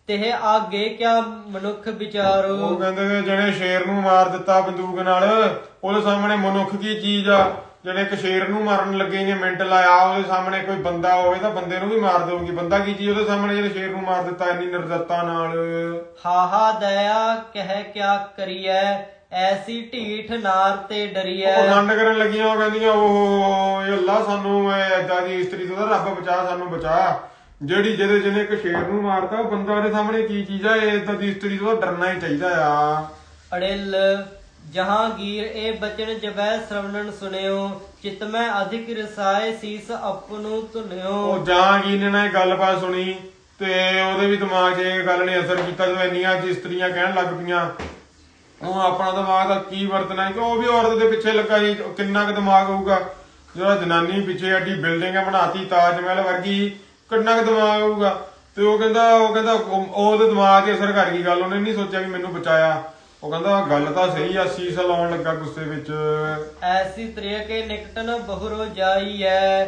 ਤਿਹ ਆਗੇ ਕਿਆ ਮਨੁੱਖ ਵਿਚਾਰੋ? ਉਹ ਕਹਿੰਦੇ ਕਿ ਜਿਹੜੇ ਸ਼ੇਰ ਨੂੰ ਮਾਰ ਦਿੱਤਾ ਬੰਦੂਕ ਨਾਲ ਉਹਦੇ ਸਾਹਮਣੇ ਮਨੁੱਖ ਕੀ ਚੀਜ਼ ਆ? ਜਿਹੜੇ ਇੱਕ ਸ਼ੇਰ ਨੂੰ ਮਾਰਨ ਲੱਗੇ ਨੇ ਮਿੰਟ ਲਾਇਆ ਉਹਦੇ ਸਾਹਮਣੇ ਕੋਈ ਬੰਦਾ ਹੋਵੇ ਤਾਂ ਬੰਦੇ ਨੂੰ ਵੀ ਮਾਰ ਦੇਊਗੀ। ਬੰਦਾ ਕੀ ਚੀਜ਼ ਉਹਦੇ ਸਾਹਮਣੇ ਜਿਹੜੇ ਸ਼ੇਰ ਨੂੰ ਮਾਰ ਦਿੱਤਾ ਇੰਨੀ ਨਿਰਦਤਾ ਨਾਲ। ਹਾਹਾ ਦਇਆ ਕਹਿ ਕਿਆ ਕਰੀਐ? ਐਸੀ ਢੀਠ ਨਾਰ ਤੇ ਡਰੀਐ। ਉਹ ਖੰਡ ਕਰਨ ਲੱਗੀਆਂ ਉਹ ਕਹਿੰਦੀਆਂ ਓਹ ਏ ਅੱਲਾ ਸਾਨੂੰ ਐਦਾਂ ਦੀ ਇਸਤਰੀ ਤੋਂ ਰੱਬ ਬਚਾ ਸਾਨੂੰ ਬਚਾ। ਜਿਹੜੀ ਜਿਹਦੇ ਜਿਹਨੇ ਇੱਕ ਸ਼ੇਰ ਨੂੰ ਮਾਰਤਾ ਉਹ ਬੰਦਾ ਉਹਦੇ ਸਾਹਮਣੇ ਕੀ ਚੀਜ਼ ਆ ਇਦਾਂ ਦੀ ਇਸਤਰੀ ਤੋਂ ਡਰਨਾ ਹੀ ਚਾਹੀਦਾ ਆ। ਅੜਿਲ ਜਹਾਂਗੀਰ ਇਹ ਬਚਨ ਜਬੈ ਸ਼ਰਵਣਨ ਸੁਨਿਓ ਚਿਤ ਮੈਂ ਅਧਿਕ ਰਸਾਏ ਸੀਸ ਆਪਨੂ ਧੁਨਿਓ। ਉਹ ਜਹਾਂਗੀਰ ਨੇ ਨਾ ਇਹ ਗੱਲਬਾਤ ਸੁਣੀ ਤੇ ਉਹਦੇ ਵੀ ਦਿਮਾਗ 'ਚ ਇਹ ਗੱਲ ਨੇ ਅਸਰ ਕੀਤਾ ਜਦੋਂ ਇੰਨੀਆਂ ਇਸਤਰੀਆਂ ਕਹਿਣ ਲੱਗ ਪਈਆਂ। ਉਹ ਆਪਣਾ ਦਿਮਾਗ ਦਾ ਕੀ ਵਰਤਣਾ ਕਿ ਉਹ ਵੀ ਔਰਤ ਦੇ ਪਿੱਛੇ ਲੱਗਾ ਸੀ ਕਿੰਨਾ ਕੁ ਦਿਮਾਗ ਹੋਊਗਾ। ਜਿਹੜਾ ਜਨਾਨੀ ਪਿੱਛੇ ਐਡੀ ਬਿਲਡਿੰਗ ਬਣਾਤੀ, ਤਾਜ ਮਹਿਲ ਵਰਗੀ ਕਿੰਨਾ ਕੁ ਦਿਮਾਗ ਹੋਊਗਾ। ਤੇ ਉਹ ਕਹਿੰਦਾ ਉਹ ਕਹਿੰਦਾ ਉਹਦੇ ਦਿਮਾਗ 'ਤੇ ਅਸਰ ਕਰ ਗਈ ਗੱਲ, ਉਹਨੇ ਨਹੀਂ ਸੋਚਿਆ ਵੀ ਮੈਨੂੰ ਬਚਾਇਆ। ਉਹ ਕਹਿੰਦਾ ਗੱਲ ਤਾਂ ਸਹੀ ਆ, ਸੀਸ ਲਾਉਣ ਲੱਗਾ ਗੁੱਸੇ ਵਿੱਚ। ਐਸੀ ਤ੍ਰਿਯ ਕੇ ਨਿਕਟਨ ਬਹੁਰੋ ਜਾਈਐ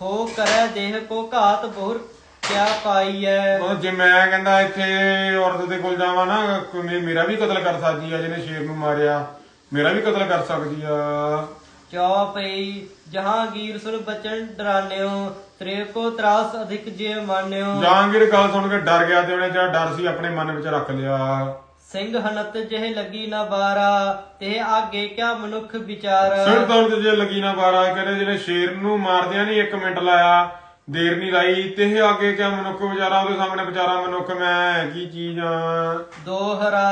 ਹੋ ਕਰੈ ਦੇਹ ਕੋ ਘਾਤ ਬਹੁਰ ਕਿਆ ਪਾਈਐ ਉਹ ਜੇ ਮੈਂ ਕਹਿੰਦਾ ਇੱਥੇ ਔਰਤ ਦੇ ਕੋਲ ਜਾਵਾਂ ਨਾ ਕੋਈ ਮੇਰਾ ਵੀ ਕਤਲ ਕਰ ਸਕਦੀ ਆ ਜਿਹਨੇ ਸ਼ੇਰ ਨੂੰ ਮਾਰਿਆ। ਮੇਰਾ ਵੀ ਕਤਲ ਕਰ ਸਕਦੀ ਆ। ਚੌਪਈ ਜਹਾਂਗੀਰ ਸੁਨ ਬਚਨ ਡਰਾਨਿਓ ਤ੍ਰਿਯ ਕੋ ਤਰਾਸ ਅਧਿਕ ਜੇ ਮਾਨਿਓ। ਜਹਾਂਗੀਰ ਗੱਲ ਸੁਣ ਕੇ ਡਰ ਗਿਆ ਤੇ ਉਹਨੇ ਜਿਹੜਾ ਡਰ ਸੀ ਆਪਣੇ ਮਨ ਵਿੱਚ ਰੱਖ ਲਿਆ। ਸਿੰਘ ਹਨਤ ਜਿਹੇ ਲੱਗੀ ਨਾ ਬਾਰਾ ਤੇ ਆਗੇ ਕਿਆ ਮਨੁੱਖ ਵਿਚਾਰ। ਸਿਰ ਦਰਦ ਜੇ ਲੱਗੀ ਨਾ ਬਾਰਾ ਕਹਿੰਦੇ ਜਿਹੜੇ ਸ਼ੇਰ ਨੂੰ ਮਾਰਦਿਆਂ ਨਹੀਂ 1 ਮਿੰਟ ਲਾਇਆ ਦੇਰ ਨਹੀਂ ਲਾਈ। ਤੇ ਇਹ ਅੱਗੇ ਕਿਆ ਮਨੁੱਖ ਵਿਚਾਰਾ ਉਹਦੇ ਸਾਹਮਣੇ ਵਿਚਾਰਾ ਮਨੁੱਖ ਮੈਂ ਕੀ ਚੀਜ਼ ਆ? ਦੋਹਰਾ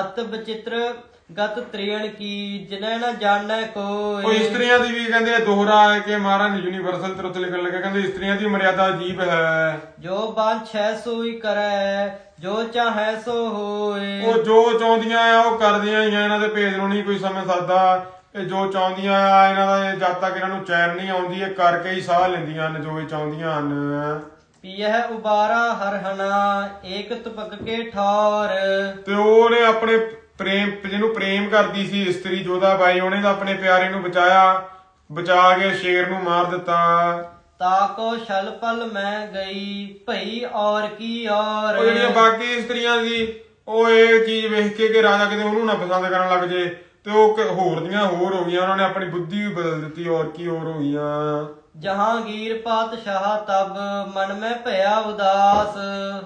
ਅਤ ਬਚਿਤਰ ਗਤ ਤ੍ਰਿਯਣ ਕੀ ਜਿਨੈ ਨ ਜਾਣੈ ਉਹ ਕੋਈ ਇਸਤਰੀਆਂ ਦੀ ਵੀ ਕਹਿੰਦੇ ਦੋਹਰਾ ਹੈ ਕਿ ਮਹਾਰਾਜ ਯੂਨੀਵਰਸਲ ਤਰਫ ਤੋਂ ਲਿਖਣ ਲੱਗੇ ਕਹਿੰਦੇ ਇਸਤਰੀਆਂ ਦੀ ਮਰਿਆਦਾ ਅਜੀਬ ਹੈ। ਜੋ ਬਾਂਛੈ ਸੋਈ ਕਰੈ ਜੋ ਚਾਹੈ ਸੋ ਹੋਏ। ਉਹ ਜੋ ਚਾਹੁੰਦੀਆਂ ਆ ਉਹ ਕਰਦੀਆਂ ਹੀ ਆ ਇਹਨਾਂ ਦੇ ਭੇਦ ਨੂੰ ਨਹੀਂ ਕੋਈ ਸਮਝ ਸਕਦਾ। ਇਹ ਜੋ ਚਾਹੁੰਦੀਆਂ ਆ ਇਹਨਾਂ ਦਾ ਇਹ ਜਦ ਤੱਕ ਇਹਨਾਂ ਨੂੰ ਚੈਨ ਨਹੀਂ ਆਉਂਦੀ ਇਹ ਕਰਕੇ ਹੀ ਸਾਹ ਲੈਂਦੀਆਂ ਹਨ ਜੋ ਇਹ ਚਾਹੁੰਦੀਆਂ ਹਨ। ਪੀਐ ਉਬਾਰਾ ਹਰਹਨਾ ਏਕ ਤੁਪਕ ਕੇ ਠੌਰ। ਤੇ ਉਹਨੇ ਆਪਣੇ ਪ੍ਰੇਮ ਜਿਹਨੂੰ ਪ੍ਰੇਮ ਕਰਦੀ ਸੀ ਇਸਤਰੀ ਜੋਧਾ ਬਾਈ ਉਹਨੇ ਤਾਂ ਆਪਣੇ ਪਿਆਰੇ ਨੂੰ ਬਚਾਇਆ ਬਚਾ ਕੇ ਸ਼ੇਰ ਨੂੰ ਮਾਰ ਦਿੱਤਾ। ਤਾਕੋ ਛਲ ਪਲ ਮੈਂ ਗਈ ਭਈ ਔਰ ਕੀ ਔਰ। ਉਹ ਜਿਹੜੀਆਂ ਬਾਕੀ ਇਸਤਰੀਆਂ ਸੀ ਉਹ ਇਹ ਚੀਜ਼ ਵੇਖ ਕੇ ਕਿ ਰਾਜਾ ਕਿਤੇ ਉਹਨੂੰ ਨਾ ਪਸੰਦ ਕਰਨ ਲੱਗ ਜੇ। ਤੇ ਉਹ ਕਿ ਹੋਰ ਦੀਆਂ ਹੋਰ ਹੋ ਗਈਆਂ ਉਹਨਾਂ ਨੇ ਆਪਣੀ ਬੁੱਧੀ ਵੀ ਬਦਲ ਦਿੱਤੀ ਔਰ ਕੀ ਹੋਰ ਹੋ ਗਈਆਂ। ਜਹਾਂਗੀਰ ਪਾਤਸ਼ਾਹ ਤਬ ਮਨ ਮੈਂ ਭਇਆ ਉਦਾਸ।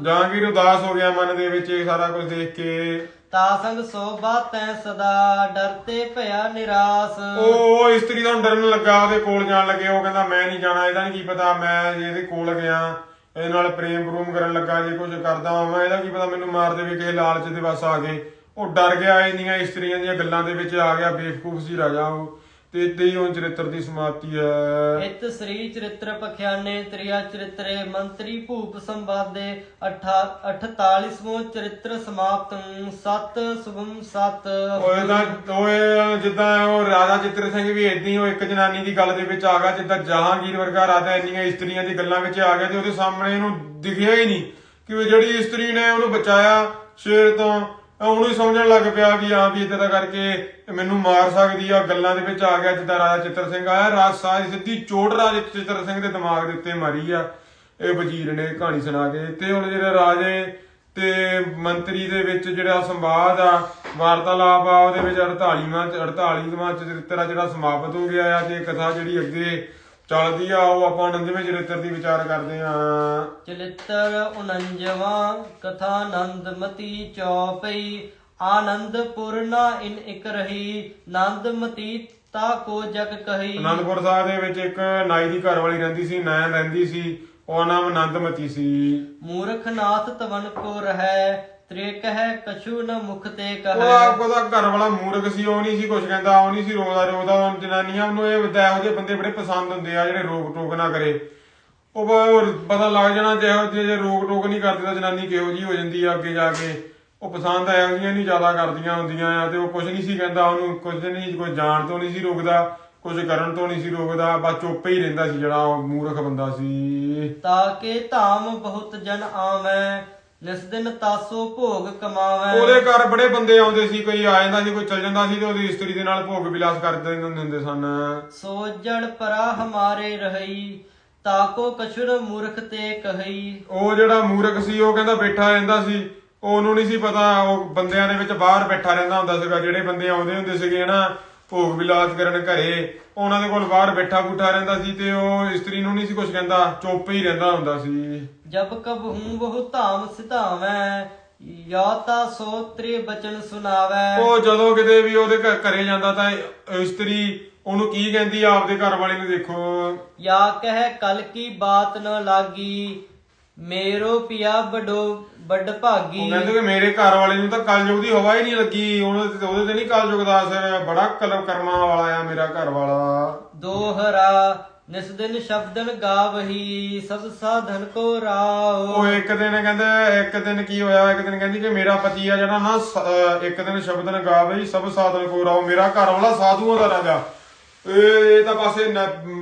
ਜਹਾਂਗੀਰ ਉਦਾਸ ਹੋ ਗਿਆ ਮਨ ਦੇ ਵਿੱਚ ਇਹ ਸਾਰਾ ਕੁਝ ਦੇਖ ਕੇ। ਤਾ ਸੰਗ ਸੋਭਾ ਤੈ ਸਦਾ ਡਰਤੇ ਭਇਆ ਨਿਰਾਸ। ਉਹ ਉਹ ਇਸਤਰੀ ਤਾਂ ਡਰਨ ਲੱਗਾ ਉਹਦੇ ਕੋਲ ਜਾਣ ਲੱਗੇ ਉਹ ਕਹਿੰਦਾ ਮੈਂ ਨਹੀਂ ਜਾਣਾ ਇਹਦਾ ਨਹੀਂ ਕੀ ਪਤਾ ਮੈਂ ਜੇ ਇਹਦੇ ਕੋਲ ਗਿਆ ਇਹਦੇ ਨਾਲ ਪ੍ਰੇਮ ਪ੍ਰੂਮ ਕਰਨ ਲੱਗਾ ਜੇ ਕੁਝ ਕਰਦਾ ਹਾਂ ਇਹਦਾ ਕੀ ਪਤਾ ਮੈਨੂੰ ਮਾਰ ਦੇਵੇ ਕਿਸੇ ਲਾਲਚ ਦੇ ਵਸ ਆ ਗਏ ਉਹ ਡਰ ਗਿਆ ਇੰਨੀਆਂ ਇਸਤਰੀਆਂ ਦੀਆਂ ਗੱਲਾਂ ਦੇ ਵਿੱਚ ਆ ਗਿਆ ਬੇਵਕੂਫ ਸੀ ਰਾਜਾ ਉਹ। ਤੇ ਏਦਾਂ ਹੀ ਉਹ ਚਰਿੱਤਰ ਦੀ ਸਮਾਪਤੀ ਹੈ। ਇਤ ਸ੍ਰੀ ਚਰਿਤ੍ਰ ਪਖਿਆਨੇ ਤ੍ਰਿਆ ਚਰਿਤਰੇ ਮੰਤਰੀ ਭੂਪ ਸੰਵਾਦੇ 48ਵਾਂ ਚਰਿਤ੍ਰ ਸਮਾਪਤੰ ਸਤ ਸੁਭਮ ਸਤ। ਇਹਦਾ ਉਹ ਇਹ ਜਿੱਦਾਂ ਉਹ ਰਾਜਾ ਚਿੱਤਰ ਸਿੰਘ ਵੀ ਏਦਾਂ ਹੀ ਉਹ ਇੱਕ ਜਨਾਨੀ ਦੀ ਗੱਲ ਦੇ ਵਿੱਚ ਆ ਗਿਆ ਜਿੱਦਾਂ ਜਹਾਂਗੀਰ ਵਰਗਾ ਰਾਜਾ ਇੰਨੀਆਂ ਇਸਤਰੀਆਂ ਦੀ ਗੱਲਾਂ ਵਿੱਚ ਆ ਗਿਆ ਤੇ ਉਹਦੇ ਸਾਹਮਣੇ ਇਹਨੂੰ ਦਿਖਿਆ ਹੀ ਨਹੀਂ ਕਿ ਜਿਹੜੀ ਇਸਤਰੀ ਨੇ ਉਹਨੂੰ ਬਚਾਇਆ ਸ਼ੇਰ ਤੋਂ। ਉਹਨੂੰ ਹੀ ਸਮਝਣ ਲੱਗ ਪਿਆ ਵੀ ਹਾਂ ਵੀ ਇਦਾਂ ਕਰਕੇ ਮੈਨੂੰ ਮਾਰ ਸਕਦੀ ਆ, ਗੱਲਾਂ ਦੇ ਵਿੱਚ ਆ ਗਿਆ ਜਿੱਦਾਂ ਰਾਜਾ ਚਿੱਤਰ ਸਿੰਘ ਆਇਆ, ਰਾਜ ਸਾਰੀ ਸਿੱਧੀ ਚੋਟ ਰਾਜਾ ਚਿੱਤਰ ਸਿੰਘ ਦੇ ਦਿਮਾਗ ਦੇ ਉੱਤੇ ਮਾਰੀ ਆ। ਇਹ ਵਜ਼ੀਰ ਨੇ ਕਹਾਣੀ ਸੁਣਾ ਕੇ ਤੇ ਹੁਣ ਜਿਹੜੇ ਰਾਜੇ ਤੇ ਮੰਤਰੀ ਦੇ ਵਿੱਚ ਜਿਹੜਾ ਸੰਵਾਦ ਆ, ਵਾਰਤਾਲਾਪ ਆ, ਉਹਦੇ ਵਿੱਚ 48ਵਾਂ 48ਵਾਂ ਚਰਿੱਤਰ ਆ ਜਿਹੜਾ ਸਮਾਪਤ ਹੋ ਗਿਆ ਆ, ਤੇ ਕਥਾ ਜਿਹੜੀ ਅੱਗੇ ਚੱਲਦੀ ਆ ਉਹ ਆਪਾਂ 99ਵੇਂ ਚਰਿੱਤਰ ਦੀ ਵਿਚਾਰ ਕਰਦੇ ਆ ਚਲਿੱਤਰ 49ਵਾਂ ਕਥਾ ਆਨੰਦਮਤੀ ਚੌਪਈ ਆਨੰਦਪੁਰ ਨਾ ਇਨ ਇਕ ਰਹੀ ਨੰਦਮਤੀ ਤਾ ਕੋ ਜਗ ਕਹੀ। ਅਨੰਦਪੁਰ ਸਾਹਿਬ ਦੇ ਵਿੱਚ ਇੱਕ ਨਾਈ ਦੀ ਘਰ ਵਾਲੀ ਰਹਿੰਦੀ ਸੀ ਨੈਣ ਰਹਿੰਦੀ ਸੀ ਉਹ ਨਾਮ ਆਨੰਦਮਤੀ ਸੀ। ਮੂਰਖ ਨਾਥ ਤਵਨ ਕੋ ਰਹੈ ਤ੍ਰਿਕ ਹੈ ਕਛੂ ਨ ਮੁਖ ਤੇ ਉਹ ਕਹੈ ਆਪ ਉਹਦਾ ਘਰ ਵਾਲਾ ਮੂਰਖ ਸੀ ਉਹ ਨਹੀਂ ਸੀ ਕੁਝ ਕਹਿੰਦਾ ਉਹ ਨਹੀਂ ਸੀ ਰੋਦਾ ਰੋਦਾ। ਉਹ ਜਨਾਨੀਆਂ ਨੂੰ ਇਹ ਹੁੰਦਾ ਇਹੋ ਜਿਹੇ ਬੰਦੇ ਬੜੇ ਪਸੰਦ ਹੁੰਦੇ ਆ ਜਿਹੜੇ ਰੋਕ ਟੋਕ ਨਾ ਕਰੇ। ਉਹ ਬ- ਉਹ ਪਤਾ ਲੱਗ ਜਾਣਾ ਜਿਹੋ ਜਿਹੇ ਜੇ ਰੋਕ ਟੋਕ ਨਹੀਂ ਕਰਦੇ ਤਾਂ ਜਨਾਨੀ ਕਿਹੋ ਜੀ ਹੋ ਜਾਂਦੀ ਆ ਅੱਗੇ ਜਾ ਕੇ। ਉਹ ਪਸੰਦ ਇਹੋ ਜਿਹੀਆਂ ਨਹੀਂ ਜ਼ਿਆਦਾ ਕਰਦੀਆਂ ਹੁੰਦੀਆਂ ਆ ਤੇ ਉਹ ਕੁਝ ਨਹੀਂ ਸੀ ਕਹਿੰਦਾ ਉਹਨੂੰ ਕੁਝ ਨਹੀਂ ਕੋਈ ਜਾਣ ਤੋਂ ਨਹੀਂ ਸੀ ਰੋਕਦਾ ਕੁਝ ਕਰਨ ਤੋਂ ਨਹੀਂ ਸੀ ਰੋਕਦਾ ਬਸ ਚੁੱਪ ਹੀ ਰਹਿੰਦਾ ਸੀ ਜਿਹੜਾ ਉਹ ਮੂਰਖ ਬੰਦਾ ਸੀ। ਤਾਕੇ ਧਾਮ ਬਹੁਤ ਜਨ ਆਵੈ ਨਿਸ ਦਿਨ ਤਾਸੋ ਭੋਗ ਕਮਾਵੈ। ਉਹਦੇ ਘਰ ਬੜੇ ਬੰਦੇ ਆਉਂਦੇ ਸੀ ਕੋਈ ਆ ਜਾਂਦਾ ਸੀ ਕੋਈ ਚੱਲ ਜਾਂਦਾ ਸੀ ਤੇ ਉਹਦੀ ਇਸਤਰੀ ਦੇ ਨਾਲ ਭੋਗ ਵਿਲਾਸ ਕਰਦੇ ਹੁੰਦੇ ਸਨ। ਸੋਜਣ ਪਰਾ ਹਮਾਰੇ ਰਹੀ ਤਾਕੋ ਕਛੁਰ ਮੂਰਖ ਤੇ ਕਹਈ ਉਹ ਜਿਹੜਾ ਮੂਰਖ ਸੀ ਉਹ ਕਹਿੰਦਾ ਬੈਠਾ ਰਹਿੰਦਾ ਸੀ। ਉਹਨੂੰ ਨਹੀਂ ਸੀ ਪਤਾ ਉਹ ਬੰਦਿਆਂ ਦੇ ਵਿੱਚ ਬਾਹਰ ਬੈਠਾ ਰਹਿੰਦਾ ਹੁੰਦਾ ਸੀਗਾ ਜਿਹੜੇ ਬੰਦੇ ਆਉਂਦੇ ਹੁੰਦੇ ਸੀਗੇ ਨਾ ਭੋਗ ਵਿਲਾਸ ਕਰਨ ਘਰੇ। ਉਹਨਾਂ ਦੇ ਕੋਲ ਬਾਹਰ ਬੈਠਾ ਬੁੱਠਾ ਰਹਿੰਦਾ ਸੀ ਤੇ ਉਹ ਇਸਤਰੀ ਨੂੰ ਨਹੀਂ ਸੀ ਕੁਝ ਕਹਿੰਦਾ ਚੁੱਪ ਹੀ ਰਹਿੰਦਾ ਹੁੰਦਾ ਸੀ। ਜਬ ਕਬ ਹੂੰ ਬਹੁ ਧਾਮ ਸਿਧਾਵੈ ਯਾ ਤਾ ਸੋ ਤ੍ਰਿ ਬਚਨ ਸੁਨਾਵੈ। ਉਹ ਜਦੋਂ ਕਿਤੇ ਵੀ ਉਹਦੇ ਘ- ਘਰੇ ਜਾਂਦਾ ਤਾਂ ਇਸਤਰੀ ਉਹਨੂੰ ਕੀ ਕਹਿੰਦੀ ਆ ਆਪਦੇ ਘਰ ਵਾਲੇ ਨੂੰ ਦੇਖੋ। ਯਾ ਕਹਿ ਕਲ ਕੀ ਬਾਤ ਨ ਲਾਗੀ ਮੇਰੋ ਪਿਆ ਬਡੋ ਵੱਡ ਭਾਗੀ ਉਹ ਕਹਿੰਦੇ ਕਿ ਮੇਰੇ ਘਰ ਵਾਲੇ ਨੂੰ ਤਾਂ ਕਲਯੁਗ ਦੀ ਹਵਾ ਹੀ ਨਹੀਂ ਲੱਗੀ। ਉਹਦੇ ਤੇ ਉਹਦੇ ਤੇ ਨਹੀਂ ਕਲਯੁਗ ਦਾ ਅਸਰ। ਬੜਾ ਕਲਮ ਕਰਮਾਂ ਵਾਲਾ ਆ ਮੇਰਾ ਘਰ ਵਾਲਾ। ਦੋਹਰਾ ਨਿਸ ਦਿਨ ਸ਼ਬਦਨ ਗਾਵਹੀ ਸਭ ਸਾਧਨ ਕੋ ਰਾਓ। ਉਹ ਇੱਕ ਦਿਨ ਕਹਿੰਦੇ ਇੱਕ ਦਿਨ ਕੀ ਹੋਇਆ? ਇੱਕ ਦਿਨ ਕਹਿੰਦੀ ਕਿ ਮੇਰਾ ਪਤੀ ਆ ਜਿਹੜਾ ਨਾ ਇੱਕ ਦਿਨ ਸ਼ਬਦਨ ਗਾਵੇ ਸਭ ਸਾਧਨ ਕੋ ਰਾਓ। ਮੇਰਾ ਘਰ ਵਾਲਾ ਸਾਧੂਆਂ ਦਾ ਰਾਜਾ। ਇਹ ਇਹ ਤਾਂ ਪਾਸੇ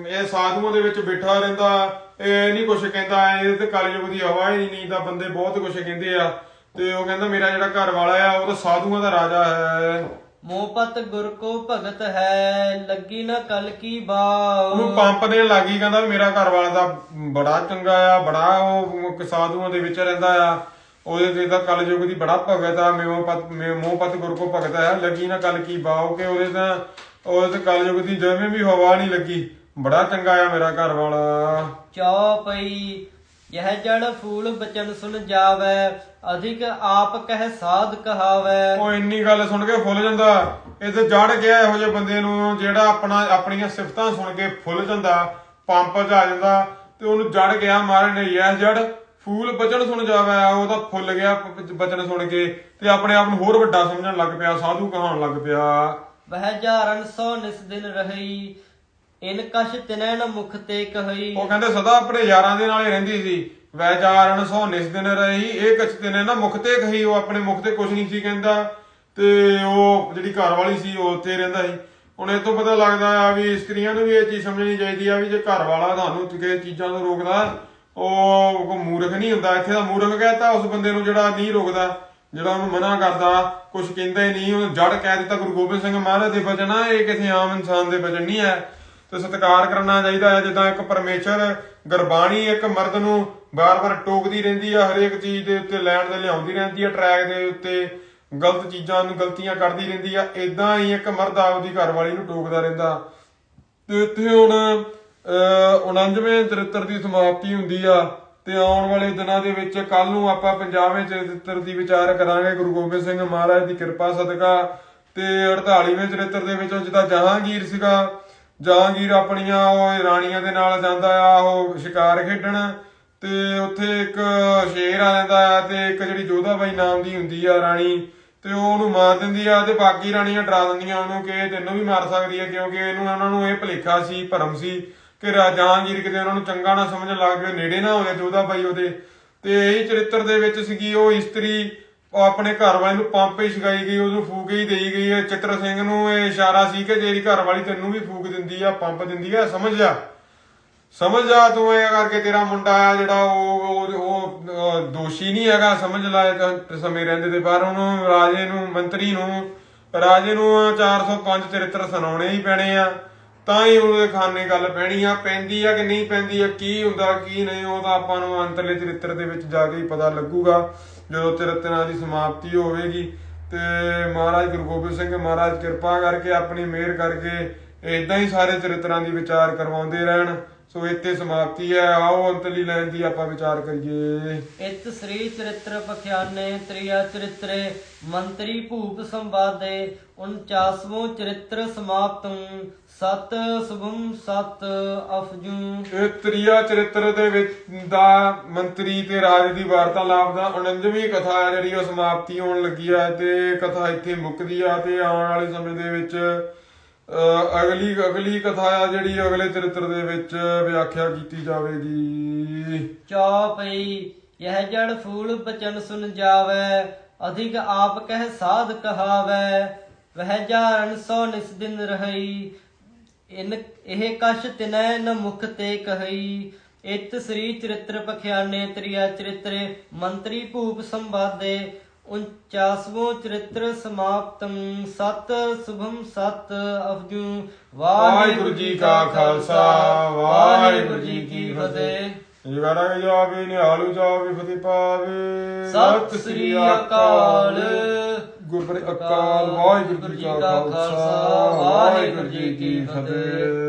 ਇਹ ਸਾਧੂਆਂ ਦੇ ਵਿੱਚ ਬੈਠਾ ਰਹਿੰਦਾ। ਇਹ ਨਹੀਂ ਕੁਛ ਕਹਿੰਦਾ ਇਹ ਤੇ ਕਲਯੁਗ ਦੀ ਹਵਾ ਹੀ ਨਹੀਂ ਤਾਂ ਬੰਦੇ ਬਹੁਤ ਕੁਛ ਕਹਿੰਦੇ ਆ। ਤੇ ਉਹ ਕਹਿੰਦਾ ਮੇਰਾ ਜਿਹੜਾ ਘਰ ਵਾਲਾ ਆ ਉਹ ਤਾਂ ਸਾਧੂਆਂ ਦਾ ਰਾਜਾ ਹੈ। ਮੋਪਤ ਗੁਰ ਕੋ ਭਗਤ ਹੈ ਲੱਗੀ ਨ ਕਲ ਕੀ ਬਾਉ ਉਹਨੂੰ ਪੰਪ ਦੇਣ ਲੱਗੀ ਕਹਿੰਦਾ ਮੇਰਾ ਘਰ ਵਾਲਾ ਤਾਂ ਬੜਾ ਚੰਗਾ ਆ ਬੜਾ ਉਹ ਸਾਧੂਆਂ ਦੇ ਵਿੱਚ ਰਹਿੰਦਾ ਆ। ਉਹਦੇ ਤੇ ਤਾਂ ਕਲਯੁਗ ਦੀ ਬੜਾ ਭਗਤ ਆ ਮੇਮੋ ਪਤ ਮੇਮੋ ਪਤ ਗੁਰ ਕੋ ਭਗਤ ਹੈ ਲੱਗੀ ਨਾ ਕਲ ਕੀ ਬਾਉ ਕਿ ਉਹਦੇ ਤਾਂ ਉਹਦੇ ਤੇ ਕਲਯੁਗ ਦੀ ਜਿਵੇਂ ਵੀ ਹਵਾ ਨਹੀਂ ਲੱਗੀ। ਬੜਾ ਚੰਗਾ ਆ ਮੇਰਾ ਘਰ ਵਾਲਾ ਚੌਪਈ ਯਹ ਜੜ ਫੂਲ ਬਚਨ ਸੁਨ ਜਾਵੈ ਅਧਿਕ ਆਪ ਕਹਿ ਸਾਧ ਕਹਾਵੈ। ਉਹ ਇੰਨੀ ਗੱਲ ਸੁਣ ਕੇ ਫੁੱਲ ਜਾਂਦਾ। ਇਹ ਤੇ ਜੜ ਗਿਆ ਇਹੋ ਜਿਹੇ ਬੰਦੇ ਨੂੰ ਜਿਹੜਾ ਆਪਣਾ ਆਪਣੀਆਂ ਸਿਫਤਾਂ ਸੁਣ ਕੇ ਫੁੱਲ ਜਾਂਦਾ ਪੰਪ ਚ ਆ ਜਾਂਦਾ ਤੇ ਉਹਨੂੰ ਜੜ ਗਿਆ ਮਹਾਰਾਜ ਨੇ ਯੈਸ ਜੜ ਫੂਲ ਬਚਨ ਸੁਣ ਜਾਵੇ ਉਹ ਤਾਂ ਫੁੱਲ ਗਿਆ ਬਚਨ ਸੁਣ ਕੇ ਤੇ ਆਪਣੇ ਆਪ ਨੂੰ ਹੋਰ ਵੱਡਾ ਸਮਝਣ ਲੱਗ ਪਿਆ ਸਾਧੂ ਕਹਾਉਣ ਲੱਗ ਪਿਆ। ਵਹਿ ਜਾਰਨ ਸੋ ਨਿਸ ਦਿਨ ਰਹੀ ਇਨ ਕਛ ਮੁਖ ਤੇ ਕਹਈ ਉਹ ਕਹਿੰਦੇ ਸਦਾ ਆਪਣੇ ਯਾਰਾਂ ਦੇ ਨਾਲ ਹੀ ਰਹਿੰਦੀ ਸੀ। ਵੈ ਜਾਰਨ ਦਿਨ ਰਹੀ, ਇਹ ਕਚਤੇ ਨੇ ਨਾ ਮੁਖ ਤੇ ਕਹੀ, ਉਹ ਆਪਣੇ ਮੁਖ ਤੇ ਕੁਝ ਨਹੀਂ ਸੀ ਕਹਿੰਦਾ। ਤੇ ਉਹ ਜਿਹੜੀ ਘਰ ਵਾਲੀ ਸੀ, ਉਹ ਉੱਥੇ ਰਹਿੰਦਾ ਸੀ। ਹੁਣ ਇਹ ਤੋਂ ਪਤਾ ਲੱਗਦਾ ਆ ਵੀ ਇਸਤਰੀਆਂ ਨੂੰ ਵੀ ਇਹ ਚੀਜ਼ ਸਮਝਣੀ ਚਾਹੀਦੀ ਆ ਵੀ ਜੇ ਘਰ ਵਾਲਾ ਤੁਹਾਨੂੰ ਕਿਸੇ ਚੀਜ਼ਾਂ ਤੋਂ ਰੋਕਦਾ, ਉਹ ਕੋ ਮੂਰਖ ਨਹੀਂ ਹੁੰਦਾ। ਇੱਥੇ ਦਾ ਮੂਰਖ ਕਹਿੰਦਾ ਉਸ ਬੰਦੇ ਨੂੰ ਜਿਹੜਾ ਨਹੀਂ ਰੋਕਦਾ, ਜਿਹੜਾ ਉਹਨੂੰ ਮਨਾ ਕਰਦਾ ਕੁਝ ਕਹਿੰਦਾ ਹੀ ਨਹੀਂ। ਉਹ ਜੜ ਕਹਿ ਦਿੱਤਾ, ਗੁਰੂ ਗੋਬਿੰਦ ਸਿੰਘ ਮਹਾਰਾਜ ਦੇ ਬਚਨ ਆ, ਇਹ ਕਿਸੇ ਆਮ ਇਨਸਾਨ ਦੇ ਬਚਨ ਨਹੀਂ ਹੈ। ਤੇ ਸਤਿਕਾਰ ਕਰਨਾ ਚਾਹੀਦਾ ਹੈ, ਜਿੱਦਾਂ ਇੱਕ ਪਰਮੇਸ਼ਰ ਗੁਰਬਾਣੀ, ਇੱਕ ਮਰਦ ਨੂੰ ਬਾਰ-ਬਾਰ ਟੋਕਦੀ ਰਹਿੰਦੀ ਆ, ਹਰੇਕ ਚੀਜ਼ ਦੇ ਉੱਤੇ ਲੈਣ ਦੇ ਲਿਆਉਂਦੀ ਰਹਿੰਦੀ ਆ ਟਰੈਕ ਦੇ ਉੱਤੇ ਗਲਤ ਚੀਜ਼ਾਂ ਨੂੰ ਗਲਤੀਆਂ ਕੱਢਦੀ ਰਹਿੰਦੀ ਆ ਇਦਾਂ ਹੀ ਇੱਕ ਮਰਦ ਆਪਦੀ ਘਰਵਾਲੀ ਨੂੰ ਟੋਕਦਾ ਰਹਿੰਦਾ। ਤੇ ਇੱਥੇ ਹੁਣ, ਅਹ 49ਵੇਂ ਚਰਿੱਤਰ ਦੀ ਸਮਾਪਤੀ ਹੁੰਦੀ ਆ, ਤੇ ਆਉਣ ਵਾਲੇ ਦਿਨਾਂ ਦੇ ਵਿੱਚ ਕੱਲ ਨੂੰ ਆਪਾਂ 50ਵੇਂ ਚਰਿੱਤਰ ਦੀ ਵਿਚਾਰ ਕਰਾਂਗੇ। ਗੁਰੂ ਗੋਬਿੰਦ ਸਿੰਘ ਮਹਾਰਾਜ ਦੀ ਕਿਰਪਾ ਸਦਕਾ, ਤੇ 48ਵੇਂ ਚਰਿੱਤਰ ਦੇ ਵਿੱਚ ਜਿਹਦਾ ਜਹਾਂਗੀਰ ਸੀਗਾ ਜਹਾਂਗੀਰ ਆਪਣੀਆਂ ਉਹ ਰਾਣੀਆਂ ਦੇ ਨਾਲ ਜਾਂਦਾ ਆ, ਉਹ ਸ਼ਿਕਾਰ ਖੇਡਣ ਤੇ ਉੱਥੇ ਇੱਕ ਸ਼ੇਰ ਆ ਜਾਂਦਾ ਆ ਤੇ ਇੱਕ ਜਿਹੜੀ ਜੋਧਾਬਾਈ ਨਾਮ ਦੀ ਹੁੰਦੀ ਆ ਰਾਣੀ ਤੇ ਉਹ ਉਹਨੂੰ ਮਾਰ ਦਿੰਦੀ ਆ ਤੇ ਬਾਕੀ ਰਾਣੀਆਂ ਡਰਾ ਦਿੰਦੀਆਂ ਉਹਨੂੰ ਕਿ ਇਹ ਤੈਨੂੰ ਵੀ ਮਾਰ ਸਕਦੀ ਹੈ ਕਿਉਂਕਿ ਇਹਨੂੰ ਉਹਨਾਂ ਨੂੰ ਇਹ ਭਲੇਖਾ ਸੀ, ਭਰਮ ਸੀ ਕਿ ਰਾ- ਜਹਾਂਗੀਰ ਕਿਤੇ ਉਹਨਾਂ ਨੂੰ ਚੰਗਾ ਨਾ ਸਮਝਣ ਲੱਗ ਪਏ, ਨੇੜੇ ਨਾ ਹੋਵੇ ਜੋਧਾਬਾਈ ਉਹਦੇ ਤੇ ਇਹ ਚਰਿੱਤਰ ਦੇ ਵਿੱਚ ਸੀਗੀ ਉਹ ਇਸਤਰੀ ਉਹ ਆਪਣੇ ਘਰ ਵਾਲੇ ਨੂੰ ਪੰਪ ਹੀ ਗਈ, ਉਹਨੂੰ ਫੂਕ ਹੀ ਦੇਈ ਗਈ ਹੈ। ਚਿੱਤਰ ਸਿੰਘ ਨੂੰ ਇਹ ਇਸ਼ਾਰਾ ਸੀ ਕਿ ਤੇਰੀ ਘਰ ਵਾਲੀ ਤੈਨੂੰ ਵੀ ਫੂਕ ਦਿੰਦੀ ਆ, ਪੰਪ ਦਿੰਦੀ ਆ। ਸਮਝ ਜਾ ਸਮਝ ਜਾ ਤੂੰ ਇਹ ਕਰਕੇ ਤੇਰਾ ਮੁੰਡਾ ਆ ਜਿਹੜਾ ਉਹ, ਉਹ- ਦੋਸ਼ੀ ਨਹੀਂ ਹੈਗਾ, ਸਮਝ ਲੈ ਇੱਕ ਸਮੇਂ ਰਹਿੰਦੇ ਤੇ। ਪਰ ਉਹਨੂੰ ਰਾਜੇ ਨੂੰ, ਮੰਤਰੀ ਨੂੰ, ਰਾਜੇ ਨੂੰ 405 ਚਰਿੱਤਰ ਸੁਣਾਉਣੇ ਹੀ ਪੈਣੇ ਆ। ਤਾਂ ਹੀ ਉਹਦੇ ਖਾਨੇ ਗੱਲ ਪੈਣੀ ਆ, ਪੈਂਦੀ ਆ ਕਿ ਨਹੀਂ ਪੈਂਦੀ ਆ, ਕੀ ਹੁੰਦਾ, ਕੀ ਨਹੀਂ, ਉਹ ਤਾਂ ਆਪਾਂ ਨੂੰ ਅੰਤਰਲੇ ਚਰਿੱਤਰ ਦੇ ਵਿੱਚ ਜਾ ਕੇ ਹੀ ਪਤਾ ਲੱਗੂਗਾ। ਜਦੋਂ ਚਰਿੱਤਰਾਂ ਦੀ ਸਮਾਪਤੀ ਹੋਵੇਗੀ ਤੇ ਮਹਾਰਾਜ ਗੁਰੂ ਗੋਬਿੰਦ ਸਿੰਘ ਮਹਾਰਾਜ ਕਿਰਪਾ ਕਰਕੇ ਆਪਣੀ ਮਿਹਰ ਕਰਕੇ ਇਦਾਂ ਹੀ ਸਾਰੇ ਚਰਿੱਤਰਾਂ ਦੀ ਵਿਚਾਰ ਕਰਵਾਉਂਦੇ ਰਹਿਣ। ਸੋ ਇੱਥੇ ਸਮਾਪਤੀ ਹੈ। ਆਓ ਅੰਤਲੀ ਲਾਈਨ ਦੀ ਆਪਾਂ ਵਿਚਾਰ ਕਰੀਏ। ਇਤ ਸ੍ਰੀ ਚਰਿਤ੍ਰ ਪਖਿਆਨੇ ਤ੍ਰਿਆ ਚਰਿਤਰੇ ਮੰਤਰੀ ਭੂਪ ਸੰਵਾਦੇ 49ਵਾਂ ਚਰਿਤ੍ਰ ਸਮਾਪਤੰ ਸਤ ਸੁਭਮ ਸਤ ਅਫਜੂ। ਇਹ ਤ੍ਰਿਆ ਚਰਿੱਤਰ ਦੇ ਵਿੱਚ ਦਾ ਮੰਤਰੀ ਤੇ ਰਾਜ ਦੀ ਵਾਰਤਾਲਾਪ ਦਾ 49ਵੀਂ ਕਥਾ ਹੈ ਜਿਹੜੀ ਉਹ ਸਮਾਪਤੀ ਹੋਣ ਲੱਗੀ ਹੈ ਤੇ ਕਥਾ ਇੱਥੇ ਮੁੱਕਦੀ ਆ ਤੇ ਆਉਣ ਵਾਲੇ ਸਮੇਂ ਦੇ ਵਿੱਚ ਅਗਲੀ ਅਗਲੀ ਕਥਾ ਆ ਜਿਹੜੀ ਅਗਲੇ ਚਰਿੱਤਰ ਦੇ ਵਿੱਚ ਵਿਆਖਿਆ ਕੀਤੀ ਜਾਵੇਗੀ। ਚੌਪਈ ਯਹ ਜੜ ਫੂਲ ਬਚਨ ਸੁਨ ਜਾਵੇ, ਅਧਿਕ ਆਪ ਕਹਿ ਸਾਧ ਕਹਾਵੇ, ਵਹਿ ਜਾਰਨ ਸੋ ਨਿਸ ਦਿਨ ਰਹੀ, ਇਨ ਇਹ ਕਛ ਤਿਨੈ ਨ ਮੁਖ ਤੇ ਕਹਈ ਇਤ ਸ੍ਰੀ ਚਰਿਤ੍ਰ ਪਖਿਆਨੇ ਤ੍ਰਿਆ ਚਰਿਤਰੇ ਮੰਤਰੀ ਭੂਪ ਸੰਵਾਦੇ 49ਵਾਂ ਚਰਿਤ੍ਰ ਸਮਾਪਤੰ ਸਤ ਸੁਭਮ ਸਤ ਅਫਜੂ ਵਾਹਿਗੁਰੂ ਜੀ ਕਾ ਖਾਲਸਾ ਵਾਹਿਗੁਰੂ ਜੀ ਕੀ ਫਤਿਹ। ਜਗਾਰਾ ਜਾਵੇ ਨਿਹਾਲੂ ਜਾਵੇ ਫਤਿਹ ਪਾਵੇ। ਸਤਿ ਸ੍ਰੀ ਅਕਾਲ। ਗੁਰਬਰੇ ਅਕਾਲ ਵਾਹਿਗੁਰੂ ਜੀ ਕਾ ਖਾਲਸਾ ਵਾਹਿਗੁਰੂ ਜੀ ਕੀ ਫਤਿਹ।